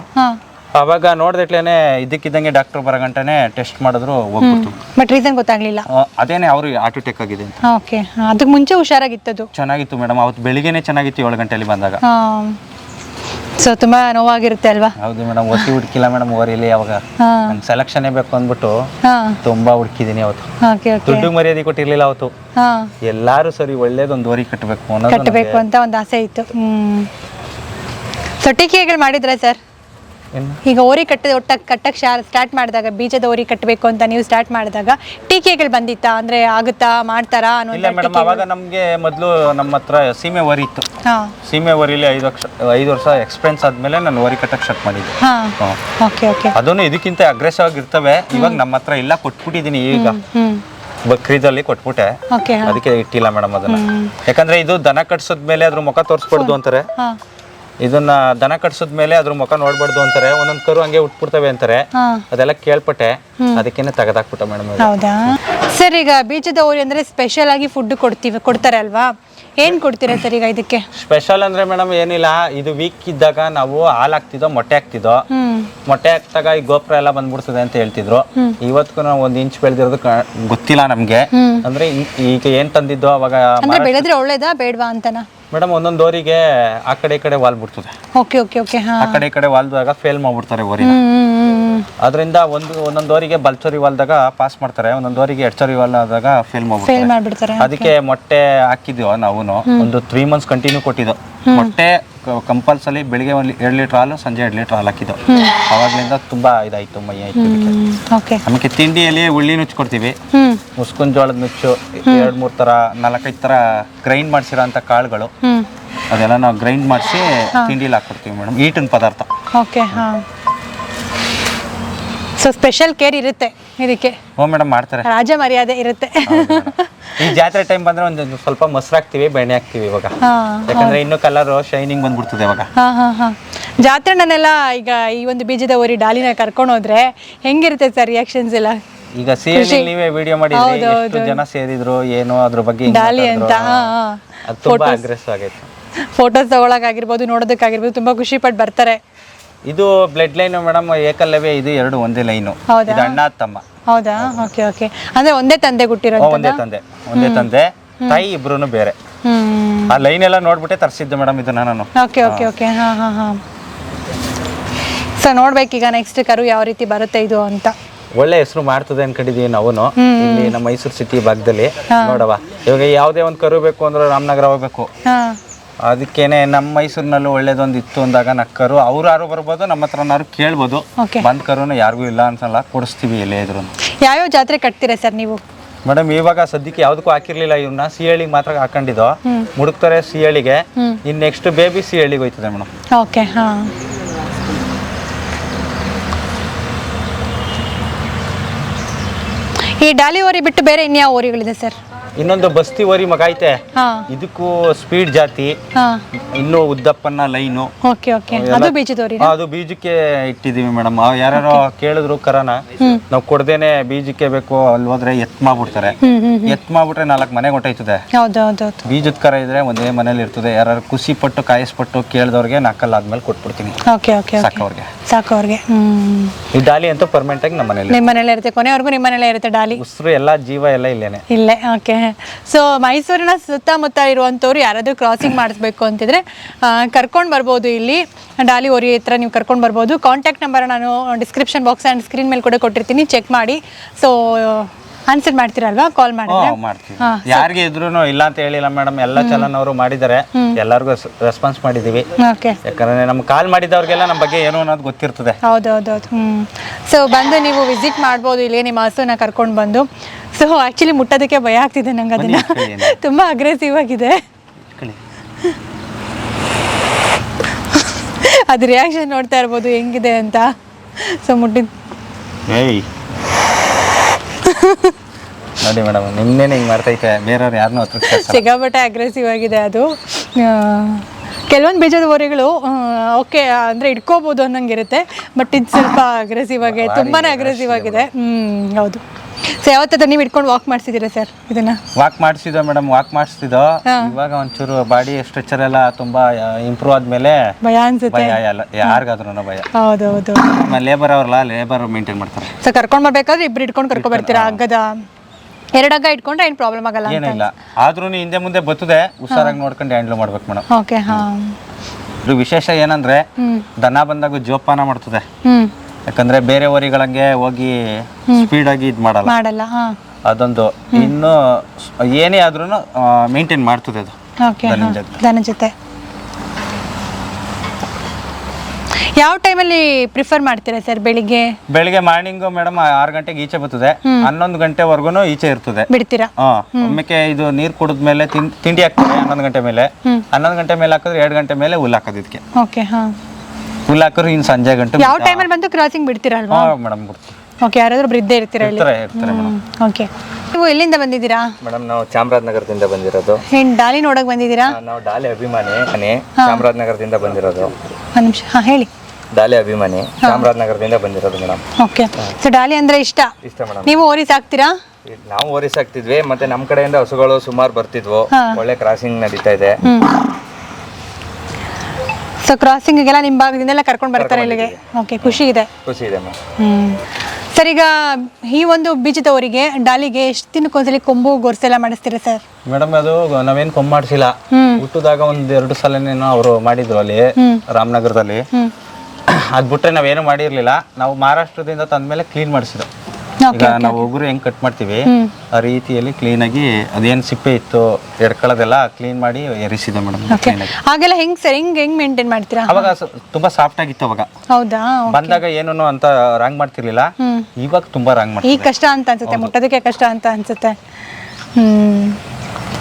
ಅವಾಗ ನೋಡ್ದಿಟ್ಲೇನೆ ಇದಕ್ಕಿದ್ದಂಗೆ ಡಾಕ್ಟರ್ ಬರಗಂಟನೆ ಟೆಸ್ಟ್ ಮಾಡಿದ್ರು ಹೋಗ್ಬಿಡ್ತು. ಬಟ್ ರೀಸನ್ ಗೊತ್ತಾಗ್ಲಿಲ್ಲ. ಆ, ಅದೇನೆ ಅವ್ರಿಗೆ ಹಾರ್ಟ್ ಅಟ್ಯಾಕ್ ಆಗಿದೆ ಅಂತ. ಓಕೆ ಅದಕ್ಕೆ ಮುಂಚೆ ಹುಷಾರಾಗಿತ್ತು ಚೆನ್ನಾಗಿತ್ತು ಮೇಡಮ್ ಅವತ್ತು ಬೆಳಿಗ್ಗೆನೆ ಚೆನ್ನಾಗಿತ್ತು ಏಳು ಗಂಟೆಲಿ ಬಂದಾಗ. ಸೊ ತುಂಬಾ ನೋವಾಗಿರುತ್ತೆ ಅಲ್ವಾ? ಹೌದು ಮೇಡಮ್ ಒತ್ತಿ ಹುಡುಕಿಲ್ಲ ಮೇಡಮ್ ಓರಿಲಿ ಯಾವಾಗ? ನಂಗೆ ಸೆಲೆಕ್ಷನ್ ಬೇಕು ಅಂದ್ಬಿಟ್ಟು ತುಂಬಾ ಹುಡುಕಿದೀನಿ ಅವತ್ತು. ದುಡ್ಡು ಮರ್ಯಾದೆ ಕೊಟ್ಟಿರ್ಲಿಲ್ಲ ಅವತ್ತು. ಎಲ್ಲಾರು ಸರಿ ಒಳ್ಳೇದೊಂದು ಓರಿ ಕಟ್ಟಬೇಕು ಅನ್ನೋದು ಕಟ್ಟಬೇಕು ಅಂತ ಒಂದು ಆಸೆ ಇತ್ತು. ಸೊ ಟೀಕೆಗಳು ಮಾಡಿದ್ರೆ ಸರ್? ಈಗ ಓರಿ ಕಟ್ಟ ಒಟ್ಟ ಕಟ್ಟಕ್ಕೆ ಸ್ಟಾರ್ಟ್ ಮಾಡಿದಾಗ ಬೀಜದ ಓರಿ ಕಟ್ಟಬೇಕು ಅಂತ ನೀವು ಸ್ಟಾರ್ಟ್ ಮಾಡಿದಾಗ ಟೀಕೆಗಳು ಬಂದಿತ್ತಾ? ಅಂದ್ರೆ ಆಗುತ್ತಾ ಮಾಡ್ತಾರಾ ಅನ್ನೋ ಇಲ್ಲ ಮೇಡಮ್ ಅವಾಗ ನಮ್ಗೆ ಮೊದಲು ನಮ್ಮ ಹತ್ರ ಸೀಮೆ ಓರಿ ಇತ್ತು. ಸೀಮೆ ವರಿಲಿ ಐದು ವರ್ಷ ಐದು ವರ್ಷ ಎಕ್ಸ್ಪೀರಿಯನ್ಸ್ ಆದ್ಮೇಲೆ ನಾನು ಓರಿ ಕಟ್ಟಕ್ಕೆ ಸ್ಟಾರ್ಟ್ ಮಾಡಿದ್ದೆ. ಓಕೆ ಓಕೆ ಅದನ್ನು ಇದಕ್ಕಿಂತ ಅಗ್ರೆಸಿವ್ ಆಗಿರ್ತವೆ. ಇವಾಗ ನಮ್ಮ ಹತ್ರ ಎಲ್ಲ ಕೊಟ್ಬಿಟ್ಟಿದೀನಿ ಈಗ. ಬಕ್ರೀದಲ್ಲಿ ಕೊಟ್ಬಿಟ್ಟೆ. ಅದಕ್ಕೆ ಇಟ್ಟಿಲ್ಲ ಮೇಡಮ್ ಅದನ್ನ. ಯಾಕಂದ್ರೆ ಇದು ದನ ಕಟ್ಸದ್ಮೇಲೆ ಅದ್ರ ಮುಖ ತೋರಿಸ್ಬಾರ್ದು ಅಂತಾರೆ. ಇದನ್ನ ದನ ಕಟ್ಸೋದ್ ಮೇಲೆ ಅದ್ರ ಮುಖ ನೋಡ್ಬಾರ್ದು ಅಂತಾರೆ. ಒಂದೊಂದ್ ಕರು ಹಂಗೆ ಉಟ್ಬಿಡ್ತವೆ ಅಂತಾರೆ. ಹಾ. ಅದೆಲ್ಲ ಕೇಳ್ಪಟ್ಟೆ. ಅದಕ್ಕೇನೆ ತೆಗೆದಾಕ್ಬಿಟ್ಟ ಮೇಡಮ್ ಹೌದಾ? ಸರ್ ಈಗ ಬೀಜದ ಓರಿ ಅಂದ್ರೆ ಸ್ಪೆಷಲ್ ಆಗಿ ಫುಡ್ ಕೊಡ್ತೀವಿ ಕೊಡ್ತಾರೆ ಅಲ್ವಾ? ಏನ್ ಕೊಡ್ತೀರಾ ಸರ್ ಈಗ ಇದಕ್ಕೆ? ಸ್ಪೆಷಲ್ ಅಂದ್ರೆ ಮೇಡಮ್ ಏನಿಲ್ಲ. ಇದು ವೀಕ್ ಇದ್ದಾಗ ನಾವು ಹಾಲ್ ಹಾಕ್ತಿದ್ದೋ ಮೊಟ್ಟೆ ಹಾಕ್ತಿದ್ದೋ ಹ್ಮ್. ಮೊಟ್ಟೆ ಹಾಕ್ದಾಗ ಈ ಗೋಪುರ ಎಲ್ಲ ಬಂದ್ಬಿಡ್ತದೆ ಅಂತ ಹೇಳ್ತಿದ್ರು. ಇವತ್ತಿಗೂ ನಾವು ಒಂದ್ ಇಂಚ್ ಬೆಳೆದಿರೋದು ಗೊತ್ತಿಲ್ಲ ನಮ್ಗೆ. ಅಂದ್ರೆ ಈಗ ಏನ್ ತಂದಿದ್ದೋ ಅವಾಗ ಅಂದ್ರೆ ಬೆಳೆದ್ರೆ ಒಳ್ಳೇದಾ ಬೇಡವಾ ಅಂತನಾ? ಮೇಡಮ್ ಒಂದೊಂದು ಓರಿಗೆ ಆ ಕಡೆ ಈ ಕಡೆ ವಾಲ್ ಬಿಡ್ತದೆ. ಓಕೆ ಓಕೆ ಓಕೆ ಹಾ. ಆ ಕಡೆ ಈ ಕಡೆ ವಾಲ್ದಾಗ ಫೇಲ್ ಮಾಡ್ಬಿಡ್ತಾರೆ ಓರಿನ ಅದರಿಂದ ಒಂದು ಒಂದೊಂದು ಓರಿಗೆ ಬಲ್ಚೋರಿ ವಾಲ್ದಾಗ ಪಾಸ್ ಮಾಡ್ತಾರೆ ಒಂದೊಂದು ಓರಿಗೆ ಎರಡ್ಚೋರಿ ವಾಲ್ ಆದಾಗ ಫೇಲ್ ಮಾಡ್ಬಿಡ್ತಾರೆ. ಫೇಲ್ ಮಾಡ್ಬಿಡ್ತಾರೆ ಅದಕ್ಕೆ ಮೊಟ್ಟೆ ಹಾಕಿದ್ವಿ ನಾವು ಒಂದು ತ್ರೀ ಮಂತ್ಸ್ ಕಂಟಿನ್ಯೂ ಕೊಟ್ಟಿದ್ದು. ಮೊಟ್ಟೆ ಕಂಪಲ್ಸರಿ ಬೆಳಿಗ್ಗೆ ಒಂದು ಎರಡು ಲೀಟ್ರ್ ಹಾಲು ಸಂಜೆ ಎರಡು ಲೀಟ್ರ್ ಹಾಲು ಹಾಕಿದ್ದು. ಅವಾಗಲಿಂದ ತುಂಬಾ ಇದಾಯ್ತು ಮೈ ಆಯ್ತು ಇದಕ್ಕೆ. ಆಮೇಲೆ ತಿಂಡಿಯಲ್ಲಿ ಉಳ್ಳಿ ನುಚ್ಚು ಕೊಡ್ತೀವಿ ಮುಸ್ಕುನ್ ಜೋಳದ ನುಚ್ಚು ಎರಡು ಮೂರು ಥರ ನಾಲ್ಕೈದು ಥರ ಗ್ರೈಂಡ್ ಮಾಡಿಸಿರೋ ಅಂಥ ಕಾಳುಗಳು. ಅದೆಲ್ಲ ನಾವು ಗ್ರೈಂಡ್ ಮಾಡಿಸಿ ತಿಂಡಿಲಿ ಹಾಕ್ಕೊಡ್ತೀವಿ ಮೇಡಮ್ ಈಟಿನ ಪದಾರ್ಥ. ಓಕೆ ಹಾ. ಸೊ ಸ್ಪೆಷಲ್ ಕೇರ್ ಇರುತ್ತೆ ಇದಕ್ಕೆ. ಹ್ಞೂ ಮೇಡಮ್ ಮಾಡ್ತಾರೆ. ರಾಜ ಮರ್ಯಾದೆ ಇರುತ್ತೆ. ಈ ಜಾತ್ರೆ ಟೈಮ್ ಬಂದ್ರೆ ಒಂದು ಸ್ವಲ್ಪ ಮೊಸರು ಹಾಕ್ತಿವಿ ಬೆಣ್ಣೆ ಹಾಕ್ತಿವಿ ಇವಾಗ. ಯಾಕಂದ್ರೆ ಇನ್ನು ಕಲರ್ ಶೈನಿಂಗ್ ಬಂದ್ಬಿಡ್ತದೆ ಇವಾಗ. ಜಾತ್ರೆಣ್ಣನೆಲ್ಲ ಈಗ ಈ ಒಂದು ಬೀಜದ ಓರಿ ಡಾಲಿನ ಕರ್ಕೊಂಡು ಹೋದ್ರೆ ಹೆಂಗಿರುತ್ತೆ ಸರ್ ರಿಯಾಕ್ಷನ್ಸ್ ಎಲ್ಲ? ಈಗ ಸಿಎಲ್ ನೀವೇ ವಿಡಿಯೋ ಮಾಡಿ ಎಷ್ಟು ಜನ ಸೇರಿದ್ರು ಏನು ಅದ್ರ ಬಗ್ಗೆ ಡಾಲಿ ಅಂತ ತುಂಬಾ ಅಗ್ರೆಸಿವ್ ಆಗೈತೆ. ಫೋಟೋಸ್ ತಗೊಳಕಾಗಿರ್ಬೋದು ನೋಡೋದಕ್ಕಾಗಿರ್ಬೋದು ತುಂಬಾ ಖುಷಿ ಪಟ್ಟು ಬರ್ತಾರೆ. ಇದು ಬ್ಲಡ್ ಲೈನ್ ಮೇಡಮ್ ಏಕಲ್ಲವೇ ಇದು ಎರಡು ಒಂದೇ ಲೈನು ಹೌದಾ? ಇದು ಅಣ್ಣ ತಮ್ಮ. ಹೌದಾ? ಓಕೆ ಓಕೆ ಅಂದ್ರೆ ಒಂದೇ ತಂದೆ ಓ, ಹುಟ್ಟಿರೋದು ಒಂದೇ ತಂದೆ. ಒಂದೇ ತಂದೆ ತಾಯಿ ಇಬ್ರು ಬೇರೆ. ಹ್ಮ್. ಆ ಲೈನ್ ಎಲ್ಲ ನೋಡ್ಬಿಟ್ಟೆ ತರಿಸಿದ್ದೆ ಮೇಡಮ್ ಇದು ನಾನು ಓಕೆ ಓಕೆ ಓಕೆ ಹಾ ಹಾ ಹಾ. ಸೊ ನೋಡ್ಬೇಕೀಗ ನೆಕ್ಸ್ಟ್ ಕರು ಯಾವ ರೀತಿ ಬರುತ್ತೆ ಇದು ಅಂತ. ಒಳ್ಳೆ ಹೆಸರು ಮಾಡ್ತದೆ ಅನ್ಕೊಂಡಿದೀವಿ ನಾವು. ಇಲ್ಲಿ ನಮ್ಮ ಮೈಸೂರು ಸಿಟಿ ಭಾಗದಲ್ಲಿ. ನೋಡವ ಇವಾಗ ಯಾವುದೇ ಒಂದು ಕರು ಬೇಕು ಅಂದ್ರೆ ರಾಮನಗರ ಹೋಗ್ಬೇಕು. ಹಾ. ಅದಕ್ಕೇನೆ ನಮ್ಮ ಮೈಸೂರಿನಲ್ಲೂ ಒಳ್ಳೇದೊಂದು ಇತ್ತು ಅಂದಾಗ ನಕ್ಕರು ಅವ್ರು ಯಾರು ಬರ್ಬೋದು ನಮ್ಮ ಹತ್ರನಾರು ಕೇಳ್ಬೋದು. ಬಂದ್ ಕರುನು ಯಾರಿಗೂ ಇಲ್ಲ ಅನ್ಸಲ್ಲ ಕೊಡಿಸ್ತೀವಿ ಎಲ್ಲೇ ಇದ್ರು ಯಾವ್ಯಾವ ಜಾತ್ರೆ ಕಟ್ತೀರಾ ಸರ್ ನೀವು? ಮೇಡಮ್ ಇವಾಗ ಸದ್ಯಕ್ಕೆ ಯಾವುದಕ್ಕೂ ಹಾಕಿರ್ಲಿಲ್ಲ ಇವ್ನ ಸಿಹಳಿಗೆ ಮಾತ್ರ ಹಾಕೊಂಡಿದ್ದು. ಮುಡುಕ್ತಾರೆ ಸಿಹಳಿಗೆ. ಇನ್ ನೆಕ್ಸ್ಟ್ ಬೇಬಿ ಸಿಹಳಿಗೆ ಹೋಯ್ತದೆ ಮೇಡಮ್. ಓಕೆ ಹಾ. ಈ ಡಾಲಿ ಓರಿ ಬಿಟ್ಟು ಬೇರೆ ಇನ್ಯಾವ ಓರಿಗಳಿದೆ ಸರ್? ಇನ್ನೊಂದು ಬಸ್ತಿ ಓರಿ ಮಗ ಐತೆ. ಹಾ. ಇದಕ್ಕೂ ಸ್ಪೀಡ್ ಜಾತಿ. ಹಾ. ಇನ್ನು ಉದ್ದಪ್ಪನ ಲೈನು ಓಕೆ ಓಕೆ. ಅದು ಬೀಜಕ್ಕೆ ಇಟ್ಟಿದೀವಿ ಮೇಡಮ್. ಯಾರು ಕೇಳಿದ್ರು ಕರನ. ನಾವು ಕೊಡ್ದೇನೆ ಬೀಜಕ್ಕೆ ಬೇಕು ಅಲ್ಲಿ ಹೋದ್ರೆ ಎತ್ ಮಾಡ್ಬಿಡ್ತಾರೆ. ಹ್ಮ್ ಹ್ಮ್ ಎತ್ ಮಾಡ್ಬಿಟ್ರೆ ನಾಲ್ಕು ಮನೆ ಹೊಟ್ಟೈತದೆ ಹೌದು ಹೌದು ಹೌದು ಬೀಜದ ಕರ ಇದ್ರೆ ಒಂದೇ ಮನೇಲಿ ಇರ್ತದೆ. ಯಾರು ಖುಷಿ ಪಟ್ಟು ಕಾಯಿಸ್ಪಟ್ಟು ಕೇಳಿದವ್ರಿಗೆ ನಾಲ್ಕಲ್ಲಿ ಆದ್ಮೇಲೆ ಕೊಟ್ಬಿಡ್ತೀನಿ. Okay okay okay. ಸಾಕವ್ರಿಗೆ ಸಾಕು ಅವ್ರಿಗೆ. ಹ್ಮ್. ಈ ಡಾಲಿ ಅಂತೂ ಪರ್ಮನೆಂಟ್ ಆಗಿ ನಮ್ಮ ಮನೇಲಿ ನಿಮ್ಮ ಮನೇಲೆ ಇರುತ್ತೆ ಕೊನೆವರೆಗೂ ನಿಮ್ಮ ಮನೇಲೆ ಇರುತ್ತೆ ಡಾಲಿ. ಉಸಿರು ಎಲ್ಲ ಜೀವ ಎಲ್ಲ ಇಲ್ಲೇನೆ. ಇಲ್ಲೇ ಓಕೆ. ಸೊ ಮೈಸೂರಿನ ಸುತ್ತಮುತ್ತ ಇರುವಂಥವ್ರು ಯಾರಾದರೂ ಕ್ರಾಸಿಂಗ್ ಮಾಡಿಸ್ಬೇಕು ಅಂತಿದ್ರೆ ಕರ್ಕೊಂಡು ಬರ್ಬೋದು ಇಲ್ಲಿ. ಡಾಲಿ ಓರಿ ಹತ್ರ ನೀವು ಕರ್ಕೊಂಡು ಬರ್ಬೋದು. ಕಾಂಟ್ಯಾಕ್ಟ್ ನಂಬರ್ ನಾನು ಡಿಸ್ಕ್ರಿಪ್ಷನ್ ಬಾಕ್ಸ್ ಆ್ಯಂಡ್ ಸ್ಕ್ರೀನ್ ಮೇಲೆ ಕೂಡ ಕೊಟ್ಟಿರ್ತೀನಿ. ಚೆಕ್ ಮಾಡಿ. So answer ಮಾಡ್ತೀರಲ್ವಾ? ಕಾಲ್ ಮಾಡಿ ಮಾಡ್ತೀವಿ. ಯಾರಿಗೆ ಇದ್ರು ಇಲ್ಲ ಅಂತ ಹೇಳಿಲ್ಲ ಮೇಡಮ್ ಎಲ್ಲ ಚಲನ್ ಅವರು ಮಾಡಿದ್ದಾರೆ. ಎಲ್ಲರಿಗೂ ರೆಸ್ಪಾನ್ಸ್ ಮಾಡಿದೀವಿ ಓಕೆ ಯಾಕಂದ್ರೆ ನಮ್ಗೆ ಕಾಲ್ ಮಾಡಿದವ್ರಿಗೆಲ್ಲ ನಮ್ಮ ಬಗ್ಗೆ ಏನು ಅನ್ನೋದು ಗೊತ್ತಿರ್ತದೆ. ಹೌದು ಹೌದು ಹೌದು ಹ್ಞೂ ಸೊ ಬಂದು ನೀವು ವಿಸಿಟ್ ಮಾಡ್ಬೋದು. ಇಲ್ಲಿ ನಿಮ್ಮ ಹಸುನ ಕರ್ಕೊಂಡು ಬಂದು. ಸೊ ಆ್ಯಕ್ಚುಲಿ ಮುಟ್ಟೋದಕ್ಕೆ ಭಯ ಆಗ್ತಿದೆ ನಂಗೆ ಅದನ್ನು. ತುಂಬ ಅಗ್ರೆಸಿವ್ ಆಗಿದೆ. ಅದು ರಿಯಾಕ್ಷನ್ ನೋಡ್ತಾ ಇರ್ಬೋದು ಹೆಂಗಿದೆ ಅಂತ. ಸೊ ಮುಟ್ಟಿದ ಏಯ್. ನೋಡಿ ಮೇಡಮ್ ನಿಮ್ನೇನೆ ಹಿಂಗೆ ಮಾಡ್ತೈತೆ ಬೇರೆಯವ್ರು ಯಾರನ್ನೂ ಹತ್ರ ಸಿಗಾಬಟ್ಟೆ ಅಗ್ರೆಸಿವ್ ಆಗಿದೆ ಅದು. ಕೆಲವೊಂದು ಬೀಜದ ಓರೆಗಳು ಓಕೆ ಅಂದರೆ ಇಟ್ಕೋಬೋದು ಅನ್ನಂಗಿರುತ್ತೆ. ಬಟ್ ಇದು ಸ್ವಲ್ಪ ಅಗ್ರೆಸಿವ್ ಆಗಿದೆ ತುಂಬಾ ಅಗ್ರೆಸಿವ್ ಆಗಿದೆ. ಹ್ಞೂ ಹೌದು. ಸೊ ಯಾವತ್ತಾದ್ರೂ ನೀವು ಇಟ್ಕೊಂಡು ವಾಕ್ ಮಾಡಿಸಿದ್ದೀರಾ ಸರ್ ಇದನ್ನ? ವಾಕ್ ಮಾಡಿಸಿದ್ದೋ ಮೇಡಮ್ ವಾಕ್ ಮಾಡಿಸ್ತಿದ್ದೋ ಇವಾಗ ಒಂಚೂರು ಬಾಡಿ ಸ್ಟ್ರೆಚರ್ ಎಲ್ಲ ತುಂಬಾ ಇಂಪ್ರೂವ್ ಆದ್ಮೇಲೆ ಭಯ ಅನ್ಸುತ್ತೆ? ಭಯ ಎಲ್ಲ ಯಾರಿಗಾದ್ರೂ ಭಯ. ಹೌದು ಹೌದು ಲೇಬರ್ ಅವ್ರಲ್ಲ ಲೇಬರ್ ಮೇಂಟೈನ್ ಮಾಡ್ತಾರೆ. ಸರ್ ಕರ್ಕೊಂಡು ಬರ್ಬೇಕಾದ್ರೆ ಇಬ್ರು ಇಟ್ಕೊಂಡು ಕರ್ಕೊಂಡು ಬರ್ತೀರಾ? ಹಗ್ಗದ? ಎರಡು ಹಗ್ಗ ಇಟ್ಕೊಂಡ್ರೆ ಏನು ಪ್ರಾಬ್ಲಮ್ ಆಗಲ್ಲ ಏನಿಲ್ಲ. ಆದ್ರೂ ಹಿಂದೆ ಮುಂದೆ ಬರ್ತದೆ ಹುಷಾರಾಗಿ ನೋಡ್ಕೊಂಡು ಹ್ಯಾಂಡಲ್ ಮಾಡ್ಬೇಕು ಮೇಡಮ್ ಓಕೆ ಹಾಂ. ಇದು ವಿಶೇಷ ಏನಂದ್ರೆ ದನ ಬಂದಾಗ ಜೋಪಾನ ಮಾಡ್ತದೆ. ಯಾಕಂದ್ರೆ ಬೇರೆ ಊರಿಗಳಂಗೆ ಹೋಗಿ ಸ್ಪೀಡ್ ಆಗಿ ಇದು ಮಾಡಲ್ಲ. ಮಾಡಲ್ಲ ಹಾ. ಅದೊಂದು ಇನ್ನು ಏನೇ ಆದ್ರೂ ಮೇಂಟೈನ್ ಮಾಡ್ತದೆ ಅದು. ಓಕೆ ದನದ ಹಾಂ ಜೊತೆ. ದನ ಜೊತೆ. ಯಾವ ಟೈಮಲ್ಲಿ ಪ್ರಿಫರ್ ಮಾಡ್ತೀರಾ ಸರ್ ಬೆಳಿಗ್ಗೆ? ಬೆಳಿಗ್ಗೆ ಮಾರ್ನಿಂಗ್ ಮೇಡಮ್ ಆರು ಗಂಟೆಗೆ ಈಚೆ ಬರ್ತದೆ. ಹನ್ನೊಂದು ಗಂಟೆವರೆಗೂ ಈಚೆ ಇರ್ತದೆ. ಬಿಡ್ತೀರಾ? ಹಾ ಒಮ್ಮೆಕೆ ಇದು ನೀರು ಕುಡಿದ್ಮೇಲೆ ತಿನ್- ತಿಂಡಿ ಹಾಕ್ತಾರೆ ಹನ್ನೊಂದು ಗಂಟೆ ಮೇಲೆ. ಹನ್ನೊಂದು ಗಂಟೆ ಮೇಲೆ ಹಾಕಿದ್ರೆ ಎರಡು ಗಂಟೆ ಮೇಲೆ ಹುಲ್ಲು ಹಾಕೋದು ಇದಕ್ಕೆ. ಓಕೆ ಹಾಂ. ಹುಲ್ಲು ಹಾಕಿದ್ರೆ ಇನ್ ಸಂಜೆ ಗಂಟೆ ಯಾವ ಟೈಮಲ್ಲಿ ಬಂದು ಕ್ರಾಸಿಂಗ್ ಬಿಡ್ತೀರಾ ಅಲ್ವಾ ಹಾ ಮೇಡಮ್ ಬಿಡ್ತೀವಿ. ಓಕೆ ಯಾರಾದ್ರೂ ಇದ್ದೇ ಇರ್ತೀರಾ ಇಲ್ಲಿ? ಇರ್ತಾರೆ ಇರ್ತಾರೆ ಮೇಡಮ್ ಓಕೆ ನೀವು ಎಲ್ಲಿಂದ ಬಂದಿದ್ದೀರಾ? ಮೇಡಂ ನಾವು ಚಾಮರಾಜನಗರದಿಂದ ಬಂದಿರೋದು. ಏನು ಡಾಲಿ ನೋಡಕ್ ಬಂದಿದ್ದೀರಾ? ನಾವು ಡಾಲಿ ಅಭಿಮಾನಿ ಮನೆ ಚಾಮರಾಜನಗರದಿಂದ ಬಂದಿರೋದು. ಒಂದು ನಿಮಿಷ. ಹಾ ಹೇಳಿ. ಡಾಲಿ ಅಭಿಮಾನಿ ಚಾಮರಾಜನಗರದಿಂದ ಬಂದಿರೋದು ಮೇಡಂ ಓಕೆ ಸೊ ಡಾಲಿ ಅಂದ್ರೆ ಇಷ್ಟ? ಇಷ್ಟ ಮೇಡಂ ನೀವು ಓರಿ ಸಾಕ್ತೀರಾ ನಾವು ಓರಿಸ್ ಹಾಕ್ತಿದ್ವಿ ಮತ್ತೆ ನಮ್ಮ ಕಡೆಯಿಂದ ಹಸುಗಳು ಸುಮಾರು ಬರ್ತಿದ್ವು. ಒಳ್ಳೆ ಕ್ರಾಸಿಂಗ್ ನಡೀತಾ ಇದೆ. ಸೊ ಕ್ರಾಸಿಂಗಿಗೆಲ್ಲ ನಿಮ್ಮ ಭಾಗದಿಂದೆಲ್ಲ ಕರ್ಕೊಂಡು ಬರ್ತಾರೆ ಇಲ್ಲಿಗೆ? ಓಕೆ ಖುಷಿ ಇದೆ ಖುಷಿ ಇದೆ ಮ್ಯಾಮ್ ಹ್ಮ್. ಸರ್ ಈಗ ಈ ಒಂದು ಬೀಜದವರಿಗೆ ಡಾಲಿಗೆ ಎಷ್ಟು ದಿನಕ್ಕೊಂದ್ಸಲಿ ಕೊಂಬು ಗೊರ್ಸೆಲ್ಲ ಮಾಡಿಸ್ತೀರಾ ಸರ್ ಮೇಡಮ್ ಅದು ನಾವೇನು ಕೊಂಬು ಮಾಡಿಸಿಲ್ಲ. ಹುಟ್ಟಿದಾಗ ಒಂದ್ ಎರಡು ಸಲನೇನೋ ಅವರು ಮಾಡಿದ್ರು ಅಲ್ಲಿ ರಾಮನಗರದಲ್ಲಿ. ಅದ್ ಬಿಟ್ರೆ ನಾವೇನು ಮಾಡಿರ್ಲಿಲ್ಲ. ನಾವು ಮಹಾರಾಷ್ಟ್ರದಿಂದ ತಂದ್ಮೇಲೆ ಕ್ಲೀನ್ ಮಾಡಿಸಿದ್ದು ಈಗ ನಾವು ಒಬ್ಬರು ಹೆಂಗ್ ಕಟ್ ಮಾಡ್ತೀವಿ ಆ ರೀತಿಯಲ್ಲಿ ಕ್ಲೀನ್ ಆಗಿ ಅದೇನ್ ಸಿಪ್ಪೆ ಇತ್ತು ಎಡ್ಕೊಳ್ಳೋದೆಲ್ಲ ಕ್ಲೀನ್ ಮಾಡಿ ಎರಿಸಿದೆ ಮೇಡಮ್ ಹಾಗೆಲ್ಲ ಹೆಂಗ್ ಸರ್ ಹೆಂಗ್ ಹೆಂಗ್ ಮೇಂಟೈನ್ ಮಾಡ್ತೀರಾ? ಅವಾಗ ಸ- ತುಂಬಾ ಸಾಫ್ಟ್ ಆಗಿತ್ತು ಅವಾಗ. ಹೌದಾ? ಬಂದಾಗ ಏನೂ ಅಂತ ರಾಂಗ್ ಮಾಡ್ತಿರ್ಲಿಲ್ಲ. ಇವಾಗ ತುಂಬಾ ರಾಂಗ್ ಮಾಡ್ತೀವಿ ಈಗ ಕಷ್ಟ ಅಂತ ಅನ್ಸುತ್ತೆ ಮುಟ್ಟೋದಕ್ಕೆ ಕಷ್ಟ ಅಂತ ಅನ್ಸುತ್ತೆ. ಹ್ಮ್.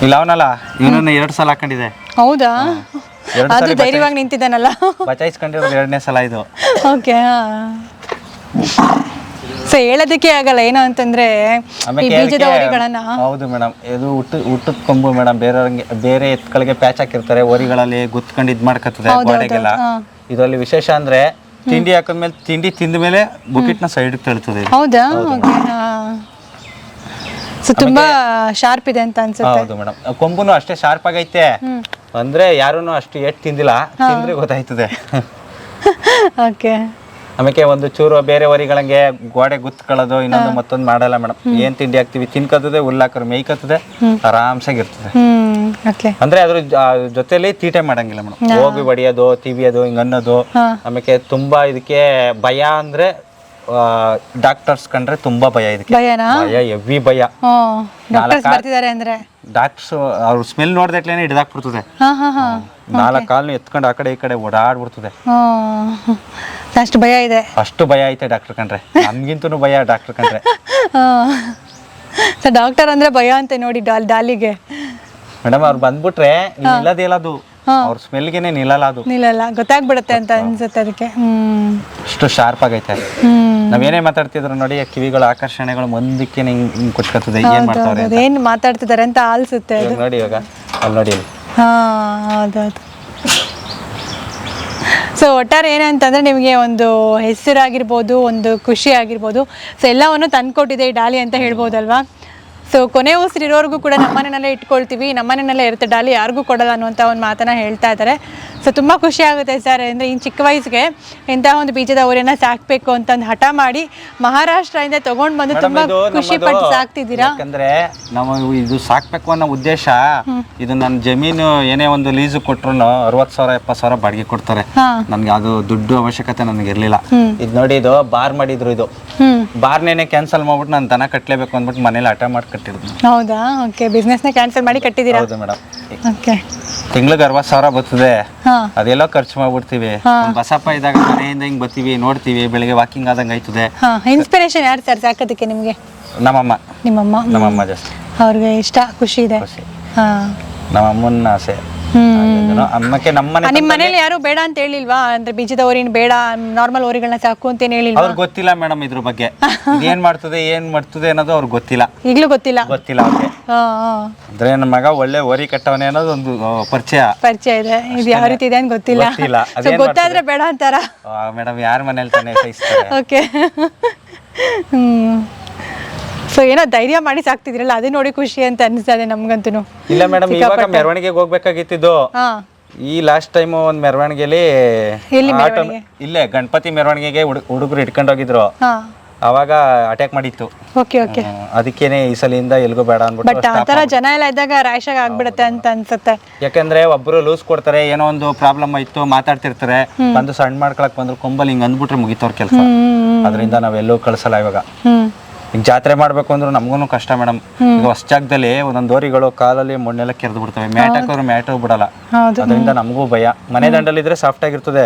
ಇಲ್ಲ ಅವನಲ್ಲ ಇವನನ್ನ ಎರಡ್ ಸಲ ಹಾಕೊಂಡಿದೆ ಹೌದಾ? ಎರಡು ಅದು ಧೈರ್ಯವಾಗಿ ನಿಂತಿದ್ದಾನಲ್ಲ. ಬಚಾಯಿಸ್ಕೊಂಡಿರೋದು ಎರಡನೇ ಸಲ ಇದು. ಓಕೆ ಸೊ ಹೇಳೋದಕ್ಕೆ ಆಗಲ್ಲ. ಏನು ಅಂತಂದ್ರೆ ಈ ಆಮೇಲೆ ಬೀಜದ ಹೊರಿಗಳನ್ನ ಹೌದು ಮೇಡಮ್ ಇದು ಹುಟ್ಟು ಹುಟ್ಟದ ಕೊಂಬು ಮೇಡಮ್ ಬೇರೆ ಬೇರೆ ಎತ್ಗಳಿಗೆ ಪ್ಯಾಚ್ ಹಾಕಿರ್ತಾರೆ. ಹೊರಿಗಳಲ್ಲಿ ಗುತ್ಕೊಂಡು ಇದ್ ಮಾಡ್ಕತ್ತದೆ ಗೋಡೆಗೆಲ್ಲ. ಇದರಲ್ಲಿ ವಿಶೇಷ ಅಂದ್ರೆ ತಿಂಡಿ ಹಾಕಿದ್ಮೇಲೆ ತಿಂಡಿ ತಿಂದ ಮೇಲೆ ಬುಕಿಟ್ನ ಸೈಡ್ ತಳ್ತದೆ ಇದು. ಹೌದಾ? ಓಕೆ ಸೊ ತುಂಬಾ ಶಾರ್ಪ್ ಇದೆ ಅಂತ ಅನ್ಸುತ್ತೆ. ಹೌದು ಮೇಡಮ್ ಕೊಂಬುನು ಅಷ್ಟೇ ಶಾರ್ಪ್ ಆಗೈತೆ. ಅಂದ್ರೆ ಯಾರೂನು ಅಷ್ಟು ಏಟ್ ತಿಂದಿಲ್ಲ. ತಿಂದ್ರೆ ಗೊತ್ತಾಯ್ತದೆ. ಓಕೆ ಆಮೇಲೆ ಒಂದು ಚೂರು ಬೇರೆ ವರಿಗಳಂಗೆ ಗೋಡೆ ಗುತ್ಕೊಳ್ಳೋದು ಇನ್ನೊಂದು ಮತ್ತೊಂದು ಮಾಡಲ್ಲ ಮೇಡಮ್ ಏನ್ ತಿಂಡಿ ಹಾಕ್ತಿವಿ? ತಿನ್ಕತ್ತದೆ ಹುಲ್ಲಾಕರ್ ಮೇಯ್ಕತ್ತದೆ ಆರಾಮ್ಸಾಗಿರ್ತದೆ ಇರ್ತದೆ. ಅಂದ್ರೆ ಅದ್ರ ಜೊತೆಲಿ ತೀಟೆ ಮಾಡಂಗಿಲ್ಲ ಮೇಡಮ್ ಹೋಗಿ ಹೊಡಿಯೋದು ತಿವಿಯೋದು ಹಿಂಗ ಅನ್ನೋದು. ಆಮೇಲೆ ತುಂಬಾ ಇದಕ್ಕೆ ಭಯ ಅಂದ್ರೆ ಡಾಕ್ಟರ್ಸ್ ಕಂಡ್ರೆ ತುಂಬಾ ಭಯ ಇದಕ್ಕೆ. ಭಯ ಎವಿ ಭಯ. ಬರ್ತಿದ್ದಾರೆ ಅಂದ್ರೆ. ಡಾಕ್ಟರ್ಸ್ ಅವ್ರ ಸ್ಮೆಲ್ ನೋಡ್ದಟ್ಲೇನೆ ಹಿಡ್ದಾಕ್ಬಿಡ್ತದೆ. ಹಾ ಹಾ ಹಾ. ನಾಲ್ಕು ಕಾಲ್ನ ಎತ್ಕೊಂಡು ಆ ಕಡೆ ಈ ಕಡೆ ಓಡಾಡ್ಬಿಡ್ತದೆ. ಅಷ್ಟು ಭಯ ಇದೆ. ಅಷ್ಟು ಭಯ ಐತೆ ಡಾಕ್ಟರ್ ಕಂಡ್ರೆ. ನಮ್ಗಿಂತ ಭಯ ಡಾಕ್ಟರ್ ಕಂಡ್ರೆ. ಡಾಕ್ಟರ್ ಅಂದ್ರೆ ಭಯ ಅಂತೆ ನೋಡಿ ಡಾಲ್ ಡಾಲಿಗೆ. ಮೇಡಮ್ ಅವ್ರು ಬಂದ್ಬಿಟ್ರೆ ಇಲ್ಲದೇ ಇಲ್ಲ ಅದು ಅವ್ರ ಸ್ಮೆಲ್ಗೆನೆ ನಿಲ್ಲಲ್ಲ ಅದು. ನಿಲ್ಲಲ್ಲ ಗೊತ್ತಾಗ್ಬಿಡುತ್ತೆ ಅಂತ ಅನ್ಸುತ್ತೆ ಅದಕ್ಕೆ. ಹ್ಮ್. ಅಷ್ಟು ಶಾರ್ಪ್ ಆಗೈತೆ. ನಾವೇನೇ ಮಾತಾಡ್ತಿದ್ರು ನೋಡಿ ಆ ಕಿವಿಗಳ ಆಕರ್ಷಣೆಗಳು ಮುಂದಕ್ಕೆ ಹಿಂಗ್ ಏನ್ ಮಾಡ್ತಾವ್ರೆ ಅಂತ. ಅದೇನ್ ಮಾತಾಡ್ತಿದ್ದಾರೆ ಅಂತ ಆಲ್ಸುತ್ತೆ ಅದು. ಇವಾಗ ನೋಡಿ ಇವಾಗ ಅಲ್ಲಿ ನೋಡಿ ಇಲ್ಲಿ. ಹಾ ಹೌದೌದು ಸೊ ಒಟ್ಟಾರೆ ಏನಂತಂದ್ರೆ ನಿಮಗೆ ಒಂದು ಹೆಸರಾಗಿರ್ಬೋದು ಒಂದು ಖುಷಿ ಆಗಿರ್ಬೋದು. ಸೊ ಎಲ್ಲವನ್ನು ತಂದ್ಕೊಟ್ಟಿದೆ ಈ ಡಾಲಿ ಅಂತ ಹೇಳ್ಬೋದಲ್ವಾ? ಸೊ ಕೊನೆ ಉಸಿರಿರೋರ್ಗೂ ಕೂಡ ನಮ್ಮನೆಯಲ್ಲೇ ಇಟ್ಕೊಳ್ತೀವಿ. ನಮ್ಮನೆಯಲ್ಲೇ ಇರುತ್ತೆ. ಡಾಲಿ ಯಾರಿಗೂ ಕೊಡಲ್ಲ ಅನ್ನುವಂಥ ಒಂದು ಮಾತನ್ನ ಹೇಳ್ತಾ ಇದ್ದಾರೆ ಸೊ ತುಂಬ ಖುಷಿ ಆಗುತ್ತೆ ಸರ್. ಅಂದರೆ ಇನ್ನು ಚಿಕ್ಕ ವಯಸ್ಸಿಗೆ ಇಂತಹ ಒಂದು ಬೀಜದ ಊರೇನ ಸಾಕಬೇಕು ಅಂತ ಒಂದು ಹಠ ಮಾಡಿ ಮಹಾರಾಷ್ಟ್ರದಿಂದ ತೊಗೊಂಡು ಬಂದು ತುಂಬ ಖುಷಿ ಪಟ್ಟು ಸಾಕ್ತಿದ್ದೀರಾ? ಯಾಕಂದ್ರೆ ನಾವು ಇದು ಸಾಕ್ಬೇಕು ಅನ್ನೋ ಉದ್ದೇಶ ಇದು ನನ್ನ ಜಮೀನು ಏನೇ ಒಂದು ಲೀಸು ಕೊಟ್ರು ಅರವತ್ತು ಸಾವಿರ ಎಪ್ಪತ್ತು ಸಾವಿರ ಬಾಡಿಗೆ ಕೊಡ್ತಾರೆ. ನನಗೆ ಅದು ದುಡ್ಡು ಅವಶ್ಯಕತೆ ನನಗೆ ಇರಲಿಲ್ಲ. ಇದು ನೋಡಿ ಇದು ಬಾರ್ ಮಾಡಿದ್ರು ಇದು. ಬಾರ್ನೇನೆ ಕ್ಯಾನ್ಸಲ್ ಮಾಡ್ಬಿಟ್ಟು ನಾನು ದನ ಕಟ್ಟಲೇಬೇಕು ಅಂದ್ಬಿಟ್ಟು ಮನೇಲಿ ಆಟ ಮಾಡಿ ಕಟ್ಟಿದ್ರು ಹೌದಾ? ಓಕೆ ಬಿಸ್ನೆಸ್ನ ಕ್ಯಾನ್ಸಲ್ ಮಾಡಿ ಕಟ್ಟಿದ್ದೀರಾ? ಹೌದು ಮೇಡಮ್ ಓಕೆ ತಿಂಗ್ಳಿಗೆ ಅರವತ್ತು ಸಾವಿರ ಬರ್ತದೆ. ಹಾ. ಅದೆಲ್ಲೋ ಖರ್ಚು ಮಾಡ್ಬಿಡ್ತೀವಿ. ಬಸಪ್ಪ ಇದ್ದಾಗ ಮನೆಯಿಂದ ಹಿಂಗ್ ಬರ್ತೀವಿ ನೋಡ್ತೀವಿ ಬೆಳಿಗ್ಗೆ ವಾಕಿಂಗ್ ಆದಂಗೆ ಆಯ್ತದೆ. ಹಾ ಇನ್ಸ್ಪಿರೇಷನ್ ಯಾರು ಸರ್ ಸಾಕೋದಕ್ಕೆ ನಿಮಗೆ? ನಮ್ಮಮ್ಮ. ನಿಮ್ಮಮ್ಮ? ನಮ್ಮಮ್ಮ ಜಾಸ್ತಿ. ಅವ್ರಿಗೆ ಇಷ್ಟ ಖುಷಿ ಇದೆ. ಖುಷಿ. ಹಾ. ನಮ್ಮಮ್ಮನ ಆಸೆ. ಏನೋ ಅಮ್ಮಕ್ಕೆ ನಮ್ಮನೆ ನಿಮ್ಮ ಮನೇಲಿ ಯಾರು ಬೇಡ ಅಂತ ಹೇಳಿಲ್ವಾ? ಅಂದ್ರೆ ಬೀಜದ ಓರಿನ ಬೇಡ ನಾರ್ಮಲ್ ಓರಿಗಳನ್ನ ಸಾಕು ಅಂತ ಹೇಳಿಲ್ವಾ? ಅವ್ರಿಗೆ ಗೊತ್ತಿಲ್ಲ ಮೇಡಮ್ ಇದ್ರ ಬಗ್ಗೆ. ಏನ್ ಮಾಡ್ತದೆ ಏನ್ ಮಾಡ್ತದೆ ಅನ್ನೋದು ಅವ್ರಿಗೆ ಗೊತ್ತಿಲ್ಲ. ಈಗಲೂ ಗೊತ್ತಿಲ್ಲ? ಗೊತ್ತಿಲ್ಲ ಅವ್ರಿಗೆ. ಅಂದ್ರೆ ನನ್ನ ಮಗ ಒಳ್ಳೆ ಓರಿ ಕಟ್ಟವನೆ ಅನ್ನೋದು ಒಂದು ಪರಿಚಯ. ಪರಿಚಯ ಇದೆ. ಇದು ಯಾವ ರೀತಿ ಇದೆ ಅಂತ ಗೊತ್ತಿಲ್ಲ. ಗೊತ್ತಿಲ್ಲ. ಅದೇನ್ ಗೊತ್ತಾದ್ರೆ ಬೇಡ ಅಂತಾರ? ಮೇಡಮ್ ಯಾರ ಮನೇಲಿ ತಾನೇ ಓಕೆ ಹ್ಮ್. ಸೊ ಏನೋ ಧೈರ್ಯ ಮಾಡಿ ಸಾಕ್ತಿದ್ರಲ್ಲ ಅದೇ ನೋಡಿ ಖುಷಿ ಅಂತ ಅನಿಸ್ತದೆ ನಮ್ಗಂತೂ ಇಲ್ಲ ಮೇಡಮ್ ಇವಾಗ ಮೆರವಣಿಗೆಗೆ ಹೋಗ್ಬೇಕಾಗಿತ್ತಿದ್ದು. ಈ ಲಾಸ್ಟ್ ಟೈಮ್ ಒಂದ್ ಮೆರವಣಿಗೆಲಿ ಎಲ್ಲಿ ಆಟೋ ಇಲ್ಲೇ ಗಣಪತಿ ಮೆರವಣಿಗೆಗೆ ಹುಡುಗರು ಇಟ್ಕೊಂಡು ಹೋಗಿದ್ರು ಹಾ. ಅವಾಗ ಅಟ್ಯಾಕ್ ಮಾಡಿತ್ತು. Okay okay. ಹ್ಮ್, ಅದಕ್ಕೇನೆ ಈ ಸಲಿಂದ ಎಲ್ಗೂ ಬೇಡ ಅನ್ಬಿಟ್ಟು ಬಟ್ ಆ ಥರ ಜನ ಎಲ್ಲ ಇದ್ದಾಗ ರ್ಯಾಶ್ ಆಗ್ಬಿಡತ್ತೆ ಆಗ್ಬಿಡುತ್ತೆ ಅಂತ ಅನ್ಸುತ್ತೆ. ಯಾಕಂದ್ರೆ ಒಬ್ರು ಲೂಸ್ ಕೊಡ್ತಾರೆ ಏನೋ ಒಂದು ಪ್ರಾಬ್ಲಮ್ ಆಯ್ತು ಮಾತಾಡ್ತಿರ್ತಾರೆ. ಬಂದು ಸಣ್ಣ ಮಾಡ್ಕೊಳಕ್ ಬಂದ್ರು ಕೊಂಬಲ್ ಹಿಂಗ್ ಅಂದ್ಬಿಟ್ರೆ ಮುಗಿತವ್ರ ಕೆಲಸ. ಅದರಿಂದ ನಾವೆಲ್ಲೂ ಕಳ್ಸಲ್ಲ ಇವಾಗ. ಹ್ಮ್. ಈಗ ಜಾತ್ರೆ ಮಾಡ್ಬೇಕು ಅಂದ್ರೆ ನಮಗೂ ಕಷ್ಟ ಮೇಡಮ್. ಈಗ ಹೊಸ ಜಾಗದಲ್ಲಿ ಒಂದೊಂದು ದೋರಿಗಳು ಕಾಲಲ್ಲಿ ಮಣ್ಣೆಲ್ಲ ಕೆರೆದು ಬಿಡ್ತವೆ. ಮ್ಯಾಟ್ ಹಾಕೋರು ಮ್ಯಾಟ್ ಬಿಡಲ್ಲ ಅದರಿಂದ ನಮಗೂ ಭಯ. ಮನೆ ದಂಡಲ್ಲಿ ಇದ್ರೆ ಸಾಫ್ಟ್ ಆಗಿರ್ತದೆ.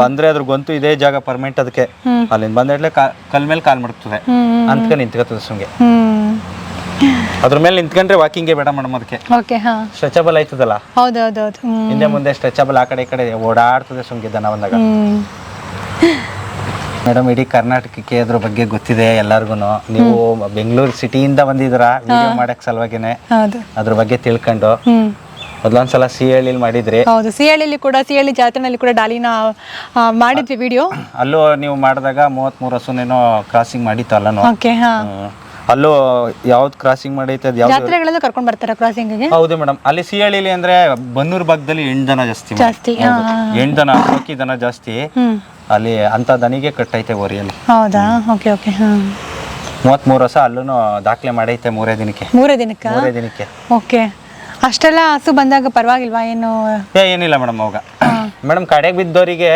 ಬಂದ್ರೆ ಅದ್ರ ಗೊಂತು ಇದೇ ಜಾಗ ಪರ್ಮನೆಂಟ್ ಅದಕ್ಕೆ. ಅಲ್ಲಿಂದ ಬಂದಿಡ್ಲೆ ಕಲ್ ಮೇಲೆ ಕಾಲ್ ಮಾಡ್ತದೆ ಅಂತ ನಿಂತ್ಕೊತದೆ ಸುಂಗೆ ಅದ್ರ ಮೇಲೆ ನಿಂತ್ಕೊಂಡ್ರೆ ವಾಕಿಂಗೇ ಬೇಡ ಮೇಡಮ್ ಅದಕ್ಕೆ. ಸ್ಟ್ರೆಚಬಲ್ ಆಯ್ತದಲ್ಲ? ಹೌದು ಮುಂದೆ ಸ್ಟ್ರೆಚಬಲ್ ಆ ಕಡೆ ಈ ಕಡೆ ಓಡಾಡ್ತದೆ ಬಂದಾಗ. ಹ್ಮ್. ಮೇಡಮ್ ಇಡೀ ಕರ್ನಾಟಕಕ್ಕೆ ಅದ್ರ ಬಗ್ಗೆ ಗೊತ್ತಿದೆ ಎಲ್ಲಾರ್ಗು ನೀವು ಬೆಂಗಳೂರು ಸಿಟಿಯಿಂದ ಬಂದಿದ್ದೀರಾ? ವಿಡಿಯೋ ಮಾಡಕ್ ಸಲುವಾಗಿನೆ. ಅದ್ರ ಬಗ್ಗೆ ತಿಳ್ಕೊಂಡು. ಮೊದಲೊಂದ್ಸಲ ಮೊದ್ಲೊಂದ್ಸಲ ಸಿ ಹಳ್ಳಿಲಿ ಮಾಡಿದ್ರಿ. ಹೌದು ಸಿಹಳ್ಳಿಲಿ ಕೂಡ ಸಿಹಳ್ಳಿ ಜಾತ್ರೆನಲ್ಲಿ ಕೂಡ ಡಾಲಿನ ಮಾಡಿದ್ವಿ ವಿಡಿಯೋ ಅಲ್ಲೂ ನೀವು ಮಾಡಿದಾಗ ಮೂವತ್ಮೂರು ಹಸುನೇನೋ ಕ್ರಾಸಿಂಗ್ ಮಾಡಿತ್ತು ಅಲ್ಲನು ಓಕೆ ಹಾ ಅಲ್ಲೂ ಯಾವ್ದು ಕ್ರಾಸಿಂಗ್ ಮಾಡೈತೆ ಅದು ಯಾವ್ದು ಜಾತ್ರೆಗಳೆಲ್ಲ ಕರ್ಕೊಂಡ್ ಬರ್ತಾರ ಕ್ರಾಸಿಂಗ್ಗೆ ಹೌದು ಮೇಡಮ್ ಅಲ್ಲಿ ಸಿ ಹಳ್ಳಿಲಿ ಅಂದ್ರೆ ಬನ್ನೂರು ಭಾಗದಲ್ಲಿ ಎಂಟು ದನ ಜಾಸ್ತಿ. ಜಾಸ್ತಿ ಹಾ ಜನ ದನ ಜನ ದನ ಜಾಸ್ತಿ. ಹ್ಮ್. ಅಲ್ಲಿ ಅಂತ ದನಿಗೆ ಕಟ್ಟೈತೆ ಓರಿಯಲ್ಲಿ ಹೌದಾ? ಓಕೆ ಓಕೆ ಹಾ. ಮೂವತ್ಮೂರು ವರ್ಷ ಅಲ್ಲೂ ದಾಖಲೆ ಮಾಡೈತೆ ಮೂರೇ ದಿನಕ್ಕೆ. ಮೂರೇ ದಿನಕ್ಕ? ಮೂರೇ ದಿನಕ್ಕೆ. ಓಕೆ. ಅಷ್ಟೆಲ್ಲ ಹಸು ಬಂದಾಗ ಪರವಾಗಿಲ್ವಾ? ಏನು? ಏ ಏನಿಲ್ಲ ಮೇಡಮ್ ಅವಾಗ ಮೇಡಮ್ ಕಡೆಗೆ ಬಿದ್ದವರಿಗೆ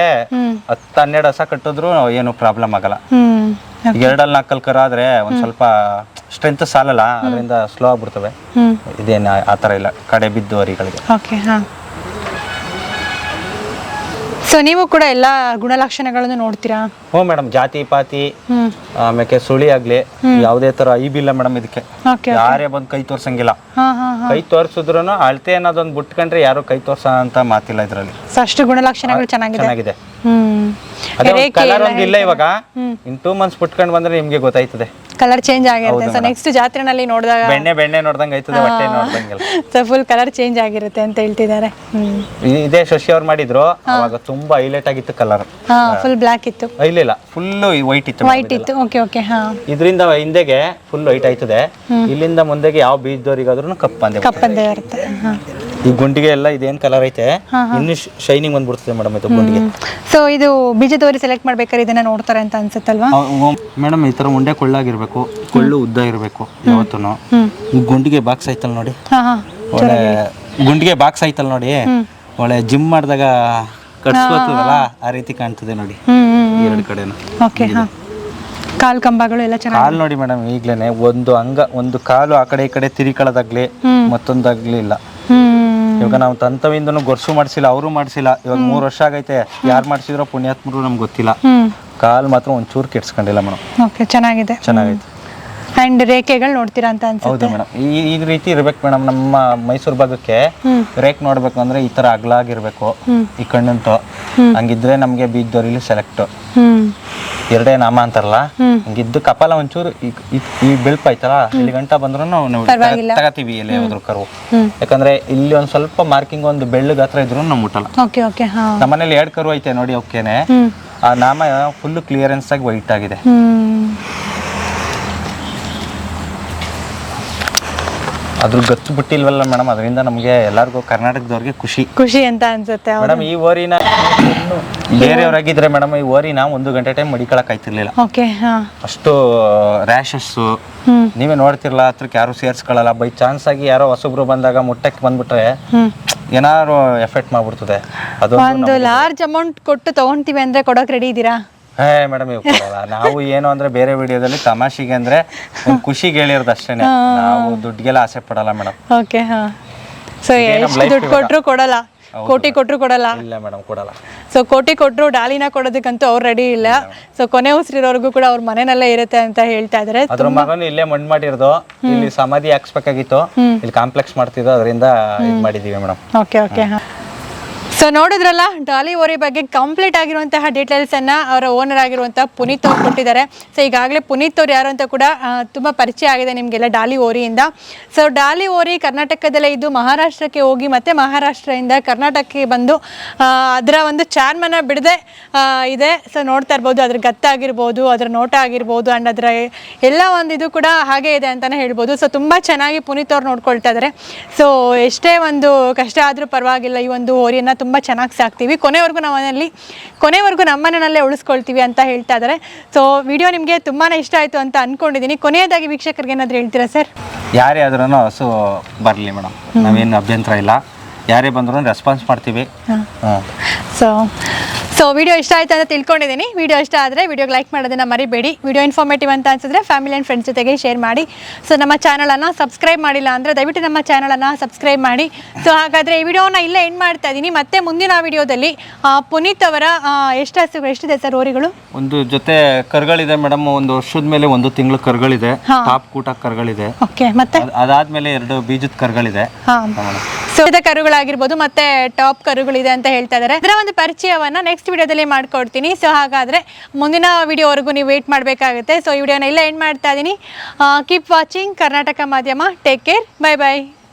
ಹತ್ತು ಹನ್ನೆರಡು ಹಸ ಕಟ್ಟಿದ್ರು ಏನು ಪ್ರಾಬ್ಲಮ್ ಆಗಲ್ಲ. ಹ್ಮ್. ಈಗ ಎರಡಲ್ಲಿ ನಾಲ್ಕಲ್ ಕರ ಆದ್ರೆ ಒಂದ್ ಸ್ವಲ್ಪ ಸ್ಟ್ರೆಂತ್ ಸಾಲಲ್ಲ ಅದರಿಂದ ಸ್ಲೋ ಆಗ್ಬಿಡ್ತವೆ. ಇದೇನು ಆ ತರ ಇಲ್ಲ ಕಡೆ ಬಿದ್ದವರಿಗಳಿಗೆ ಓಕೆ ಹಾ. ಸೊ ನೀವು ಕೂಡ ಎಲ್ಲಾ ಗುಣಲಕ್ಷಣಗಳನ್ನು ನೋಡ್ತೀರಾ? ಹ್ಞೂ ಮೇಡಮ್ ಜಾತಿ ಪಾತಿ ಹ್ಮ್. ಆಮೇಲೆ ಸುಳಿ ಆಗ್ಲಿ ಯಾವುದೇ ತರ ಐಬಿಲ್ಲ ಮೇಡಮ್ ಇದಕ್ಕೆ. ಓಕೆ ಯಾರೇ ಬಂದು ಕೈ ತೋರ್ಸಂಗಿಲ್ಲ. ಹಾ ಹಾ ಹಾ. ಕೈ ತೋರ್ಸಿದ್ರು ಅಳತೆ ಅನ್ನೋದೊಂದು ಬಿಟ್ಕೊಂಡ್ರೆ ಯಾರು ಕೈ ತೋರ್ಸ ಅಂತ ಮಾತಿಲ್ಲ ಇದರಲ್ಲಿ. ಸೊ ಅಷ್ಟು ಗುಣಲಕ್ಷಣಗಳು ಚೆನ್ನಾಗಿದೆ. ಚೆನ್ನಾಗಿದೆ. ಹ್ಮ್. ಅದೇ ರೇಖೆ ಕಲರ್ ಒಂದು ಇಲ್ಲ ಇವಾಗ. ಇನ್ ಟೂ ಮಂತ್ಸ್ ಬಿಟ್ಕೊಂಡು ಬಂದ್ರೆ ನಿಮ್ಗೆ ಗೊತ್ತಾಯ್ತದೆ. ಕಲರ್ ಚೇಂಜ್ ಆಗಿರುತ್ತೆ. ಸೊ ನೆಕ್ಸ್ಟ್ ಜಾತ್ರೆನಲ್ಲಿ ನೋಡಿದಾಗ ಬೆಣ್ಣೆ ಬೆಣ್ಣೆ ನೋಡ್ದಂಗೆ ಆಯ್ತದೆ ಹೊಟ್ಟೆ ನೋಡ್ದಂಗೆಲ್ಲ. ಸೊ ಫುಲ್ ಕಲರ್ ಚೇಂಜ್ ಆಗಿರುತ್ತೆ ಅಂತ ಹೇಳ್ತಿದ್ದಾರೆ. ಇದೇ ಶಶಿ ಅವ್ರು ಮಾಡಿದ್ರು ಅವಾಗ ತುಂಬಾ ಹೈಲೈಟ್ ಆಗಿತ್ತು ಕಲರ್ ಫುಲ್ ಬ್ಲಾಕ್ ಇತ್ತು. ಇಲ್ಲ ಇಲ್ಲ ಫುಲ್ ವೈಟ್ ಇತ್ತು ವೈಟ್ ಇತ್ತು. ಓಕೆ ಓಕೆ ಹಾ. ಇದರಿಂದ ಹಿಂದೆಗೆ ಫುಲ್ ವೈಟ್ ಆಯ್ತದೆ. ಇಲ್ಲಿಂದ ಮುಂದೆಗೆ ಯಾವ ಬೀಜದವರಿಗಾದ್ರೂ ಕಪ್ಪಂದೆ ಕಪ್ಪಂದೇ ಇರುತ್ತೆ ಈ ಗುಂಡಿಗೆ ಎಲ್ಲ ಇದೇನ್ ಕಲರ್ ಐತೆ? ಇನ್ನು ಶೈನಿಂಗ್ ಬಂದ್ಬಿಡ್ತದೆ ಮೇಡಮ್ ಇದು ಗುಂಡಿಗೆ. ಸೊ ಇದು ಬೀಜದವರಿ ಸೆಲೆಕ್ಟ್ ಮಾಡ್ಬೇಕಾದ್ರೆ ಇದನ್ನ ನೋಡ್ತಾರೆ ಅಂತ ಅನ್ಸುತ್ತಲ್ವಾ? ಮೇಡಮ್ ಈ ತರ ಉಂಡೆ ಕೊಳ್ಳಾಗಿರ್ಬೇಕು. ಕೊಳ್ಳು ಉದ್ದ ಇರಬೇಕು ಯಾವತ್ತೂ ಈ ಗುಂಡಿಗೆ ಬಾಕ್ಸ್ ಐತಲ್ ನೋಡಿ. ಒಳ್ಳೆ ಗುಂಡಿಗೆ ಬಾಕ್ಸ್ ಐತಲ್ ನೋಡಿ. ಒಳ್ಳೆ ಜಿಮ್ ಮಾಡಿದಾಗ ಕಟ್ಸ್ಕೊತದಲ್ಲ ಆ ರೀತಿ ಕಾಣ್ತದೆ ನೋಡಿ. ಎರಡು ಕಡೆನು. ಓಕೆ ಹಾ. ಕಾಲ್ ಕಂಬಗಳು ಎಲ್ಲ ಚೆನ್ನಾಗಿ. ಕಾಲ್ ನೋಡಿ ಮೇಡಮ್ ಈಗ್ಲೇನೆ ಒಂದು ಅಂಗ ಒಂದು ಕಾಲು ಆ ಕಡೆ ಈ ಕಡೆ ತಿರಿಕಳದಾಗ್ಲಿ ಮತ್ತೊಂದಾಗ್ಲಿ ಇಲ್ಲ. ಇವಾಗ ನಾವು ತಂತವಿಂದನು ಗೊರ್ಸು ಮಾಡಿಸಿಲ್ಲ ಅವರು ಮಾಡಿಸಿಲ್ಲ. ಇವಾಗ ಮೂರು ವರ್ಷ ಆಗೈತೆ. ಯಾರು ಮಾಡಿಸಿದ್ರೋ ಪುಣ್ಯಾತ್ಮರು ನಮ್ಗೆ ಗೊತ್ತಿಲ್ಲ. ಕಾಲ್ ಮಾತ್ರ ಒಂಚೂರು ಕೆಡ್ಸ್ಕೊಂಡಿಲ್ಲ ಮೇಡಮ್ ಓಕೆ ಚೆನ್ನಾಗಿದೆ. ಚೆನ್ನಾಗೈತೆ. ಅಂಡ್ ರೇಖೆಗಳು ನೋಡ್ತೀರಾ ಅಂತ ಅನ್ಸುತ್ತೆ. ಹೌದು ಮೇಡಮ್. ಈ ಈ ರೀತಿ ಇರ್ಬೇಕು ಮೇಡಮ್. ನಮ್ಮ ಮೈಸೂರು ಭಾಗಕ್ಕೆ ರೇಕ್ ನೋಡ್ಬೇಕು ಅಂದ್ರೆ ಈ ತರ ಅಗ್ಲಾಗಿರ್ಬೇಕು. ಈ ಕಣ್ಣಂತ. ಹಂಗಿದ್ರೆ ನಮ್ಗೆ ಬೀದ್ದೋರಿಲಿ ಸೆಲೆಕ್ಟ್. ಹ್ಮ್. ಎರಡೇ ನಾಮ ಅಂತಾರಲ್ಲ? ಹಂಗಿದ್ದು ಕಪಾಲ ಒಂಚೂರು ಈ- ಈ- ಐತಲ್ಲ? ಬೆಳ್ಪ್ ಇಲ್ಲಿ ಗಂಟ ಬಂದ್ರು ನಾವು ತಗತೀವಿ ಇಲ್ಲಿ ಹೋದ್ರು ಕರು. ಯಾಕಂದ್ರೆ ಇಲ್ಲಿ ಒಂದ್ ಸ್ವಲ್ಪ ಮಾರ್ಕಿಂಗ್ ಒಂದು ಬೆಳ್ಳಗ್ ಹತ್ರ ಇದ್ರು ನಾವು ಮುಟ್ಟಲ್ಲ. ಓಕೆ ಓಕೆ ಹಾ. ನಮ್ಮನೇಲಿ ಎರಡ್ ಕರು ಐತೆ ನೋಡಿ ಓಕೆನೆ ಹ್ಮ್. ಆ ನಾಮ ಫುಲ್ ಕ್ಲಿಯರೆನ್ಸ್ ಆಗಿ ವೈಟ್ ಆಗಿದೆ. ಹ್ಮ್. ಅದ್ರ ಗತ್ತು ಬಿಟ್ಟಿಲ್ವಲ್ಲ ಮೇಡಮ್ ಅದರಿಂದ ನಮಗೆ ಎಲ್ಲರಿಗೂ ಕರ್ನಾಟಕದವ್ರಿಗೆ ಖುಷಿ. ಖುಷಿ ಅಂತ ಅನ್ಸುತ್ತೆ ಮೇಡಮ್ ಈ ಓರಿನ ಬೇರೆಯವರಾಗಿದ್ರೆ ಮೇಡಮ್ ಈ ಓರಿನ ಒಂದು ಗಂಟೆ ಟೈಮ್ ಮಡಿಕೊಳಕ್ ಆಯ್ತಿರ್ಲಿಲ್ಲ. ಓಕೆ ಹಾ. ಅಷ್ಟು ರ್ಯಾಶಸ್ ನೀವೇ ನೋಡ್ತಿರ್ಲ ಹತ್ರಕ್ಕೆ ಯಾರು ಸೇರ್ಸ್ಕೊಳ್ಳಲ್ಲ ಬೈ ಚಾನ್ಸ್ ಆಗಿ ಯಾರೋ ಹೊಸಬ್ರು ಬಂದಾಗ ಮುಟ್ಟಕ್ಕೆ ಬಂದ್ಬಿಟ್ರೆ ಏನಾರು ಎಫೆಕ್ಟ್ ಮಾಡ್ಬಿಡ್ತದೆ. ಅದು ಒಂದು ಲಾರ್ಜ್ ಅಮೌಂಟ್ ಕೊಟ್ಟು ತಗೊಂತೀವಿ ಅಂದ್ರೆ ಕೊಡೋಕ್ ರೆಡಿ ಇದ್ದೀರಾ? ಹೇ ಮೇಡಮ್ ಇವ್ ಕೊಡಲ್ಲ. ನಾವು ಏನು ಅಂದ್ರೆ ಬೇರೆ ವಿಡಿಯೋದಲ್ಲಿ ತಮಾಷೆಗೆ ಅಂದ್ರೆ ಒಂದ್ ಖುಷಿಗೆ ಹೇಳಿರೋದು ಅಷ್ಟೇನೆ. ನಾವು ದುಡ್ಡಿಗೆಲ್ಲ ಆಸೆ ಪಡಲ್ಲ ಮೇಡಮ್. ಓಕೆ ಹಾ. ಸೊ ಎಷ್ಟು ದುಡ್ಡು ಕೊಟ್ಟರು ಕೊಡಲ್ಲ. ಕೋಟಿ ಕೊಟ್ಟರು ಕೊಡಲ್ಲ. ಇಲ್ಲ ಮೇಡಮ್ ಕೊಡಲ್ಲ. ಸೊ ಕೋಟಿ ಕೊಟ್ಟರು ಡಾಲಿನ ಕೊಡೋದಕ್ಕಂತೂ ಅವ್ರು ರೆಡಿ ಇಲ್ಲ. ಸೊ ಕೊನೆ ಉಸಿರಿರೋರ್ಗೂ ಕೂಡ ಅವ್ರ ಮನೆನಲ್ಲೇ ಇರುತ್ತೆ ಅಂತ ಹೇಳ್ತಾ ಇದಾರೆ. ಅದ್ರ ಮಗನು ಇಲ್ಲೇ ಮಣ್ಣು ಮಾಡಿರೋದು. ಇಲ್ಲಿ ಸಮಾಧಿ ಹಾಕ್ಸ್ಬೇಕಾಗಿತ್ತು. ಇಲ್ಲಿ ಕಾಂಪ್ಲೆಕ್ಸ್ ಮಾಡ್ತಿದ್ದು ಅದರಿಂದ ಇದು ಮಾಡಿದೀವಿ ಮೇಡಮ್. ಓಕೆ ಓಕೆ ಹಾಂ. ಸೊ ನೋಡಿದ್ರಲ್ಲ ಡಾಲಿ ಓರಿ ಬಗ್ಗೆ ಕಂಪ್ಲೀಟ್ ಆಗಿರುವಂತಹ ಡೀಟೇಲ್ಸ್ ಅನ್ನ ಅವರ ಓನರ್ ಆಗಿರುವಂತಹ ಪುನೀತ್ ಅವ್ರು ಕೊಟ್ಟಿದ್ದಾರೆ. ಸೊ ಈಗಾಗಲೇ ಪುನೀತ್ ಅವ್ರು ಯಾರು ಅಂತ ಕೂಡ ತುಂಬಾ ಪರಿಚಯ ಆಗಿದೆ ನಿಮಗೆಲ್ಲ ಡಾಲಿ ಓರಿಯಿಂದ ಸೊ ಡಾಲಿ ಓರಿ ಕರ್ನಾಟಕದಲ್ಲೇ ಇದ್ದು ಮಹಾರಾಷ್ಟ್ರಕ್ಕೆ ಹೋಗಿ ಮತ್ತೆ ಮಹಾರಾಷ್ಟ್ರದಿಂದ ಕರ್ನಾಟಕಕ್ಕೆ ಬಂದು ಅದರ ಒಂದು ಚಾರ್ಮನ ಬಿಡದೆ ಇದೆ. ಸೊ ನೋಡ್ತಾ ಇರ್ಬೋದು, ಅದ್ರ ಗತ್ತಾಗಿರ್ಬೋದು ಅದರ ನೋಟ ಆಗಿರ್ಬೋದು ಆ್ಯಂಡ್ ಅದರ ಎಲ್ಲ ಒಂದು ಇದು ಕೂಡ ಹಾಗೆ ಇದೆ ಅಂತಲೇ ಹೇಳ್ಬೋದು. ಸೊ ತುಂಬ ಚೆನ್ನಾಗಿ ಪುನೀತ್ ಅವ್ರು ನೋಡ್ಕೊಳ್ತಾ ಇದ್ದಾರೆ ಸೊ ಎಷ್ಟೇ ಒಂದು ಕಷ್ಟ ಆದರೂ ಪರವಾಗಿಲ್ಲ, ಈ ಒಂದು ಹೋರಿಯನ್ನು ತುಂಬ ಚೆನ್ನಾಗಿ ಸಾಕ್ತೀವಿ. ಕೊನೆವರೆಗೂ ನಾವು ಮನೆಯಲ್ಲಿ ಕೊನೆವರೆಗೂ ನಮ್ಮ ಮನೆಯಲ್ಲೇ ಉಳಿಸ್ಕೊಳ್ತೀವಿ ಅಂತ ಹೇಳ್ತಾ ಇದ್ದಾರೆ ಸೊ ವಿಡಿಯೋ ನಿಮಗೆ ತುಂಬಾ ಇಷ್ಟ ಆಯಿತು ಅಂತ ಅಂದ್ಕೊಂಡಿದ್ದೀನಿ ಕೊನೆಯದಾಗಿ ವೀಕ್ಷಕರಿಗೆ ಏನಾದರೂ ಹೇಳ್ತೀರಾ ಸರ್ ಯಾರೇ ಆದ್ರೂ ಹಸು ಬರಲಿ ಮೇಡಮ್ ನಾವೇನು ಅಭ್ಯಂತರ ಇಲ್ಲ. ಯಾರೇ ಬಂದ್ರು ರೆಸ್ಪಾನ್ಸ್ ಮಾಡ್ತೀವಿ. ಹಾಂ. ಸೊ ಸೊ ವಿಡಿಯೋ ಇಷ್ಟ ಆಯ್ತು ಅಂತ ತಿಳ್ಕೊಂಡಿದ್ದೀನಿ. ವಿಡಿಯೋ ಇಷ್ಟ ಆದರೆ ವಿಡಿಯೋಗೆ ಲೈಕ್ ಮಾಡೋದನ್ನ ಮರಿಬೇಡಿ. ವಿಡಿಯೋ ಇನ್ಫಾರ್ಮೇಟಿವ್ ಅಂತ ಅನ್ಸಿದ್ರೆ ಫ್ಯಾಮಿಲಿ ಆ್ಯಂಡ್ ಫ್ರೆಂಡ್ಸ್ ಜೊತೆಗೆ ಶೇರ್ ಮಾಡಿ. ಸೊ ನಮ್ಮ ಚಾನಲನ್ನು ಸಬ್ಸ್ಕ್ರೈಬ್ ಮಾಡಿಲ್ಲ ಅಂದರೆ ದಯವಿಟ್ಟು ನಮ್ಮ ಚಾನಲನ್ನು ಸಬ್ಸ್ಕ್ರೈಬ್ ಮಾಡಿ. ಸೊ ಹಾಗಾದರೆ ಈ ವಿಡಿಯೋನ ಇಲ್ಲೇ ಎಂಡ್ ಮಾಡ್ತಾ ಇದ್ದೀನಿ ಮತ್ತೆ ಮುಂದಿನ ವಿಡಿಯೋದಲ್ಲಿ ಪುನೀತ್ ಅವರ ಎಷ್ಟು ಹಸುಗಳು ಎಷ್ಟಿದೆ ಸರ್ ಓರಿಗಳು? ಒಂದು ಜೊತೆ ಕರ್ಗಳಿದೆ ಮೇಡಮ್ ಒಂದು ವರ್ಷದ ಮೇಲೆ ಒಂದು ತಿಂಗಳು ಕರ್ಗಳಿದೆ. ಟಾಪ್ ಕೂಟ ಕರ್ಗಳಿದೆ. ಓಕೆ ಮತ್ತೆ? ಅದ್- ಅದಾದ್ಮೇಲೆ ಎರಡು ಬೀಜದ ಕರ್ಗಳಿದೆ. ಸೊ ಇದೆ ಕರುಗಳಾಗಿರ್ಬೋದು ಮತ್ತೆ ಟಾಪ್ ಕರುಗಳಿದೆ ಅಂತ ಹೇಳ್ತಾ ಇದ್ದಾರೆ ಅದರ ಒಂದು ಪರಿಚಯವನ್ನ ನೆಕ್ಸ್ಟ್ ವಿಡಿಯೋದಲ್ಲಿ ಮಾಡ್ಕೊಡ್ತೀನಿ. ಸೊ ಹಾಗಾದರೆ ಮುಂದಿನ ವಿಡಿಯೋವರೆಗೂ ನೀವು ವೇಟ್ ಮಾಡಬೇಕಾಗುತ್ತೆ. ಸೊ ಈ ವಿಡಿಯೋನ ಎಲ್ಲ ಎಂಡ್ ಮಾಡ್ತಾ ಇದ್ದೀನಿ ಕೀಪ್ ವಾಚಿಂಗ್ ಕರ್ನಾಟಕ ಮಾಧ್ಯಮ ಟೇಕ್ ಕೇರ್ ಬೈ ಬೈ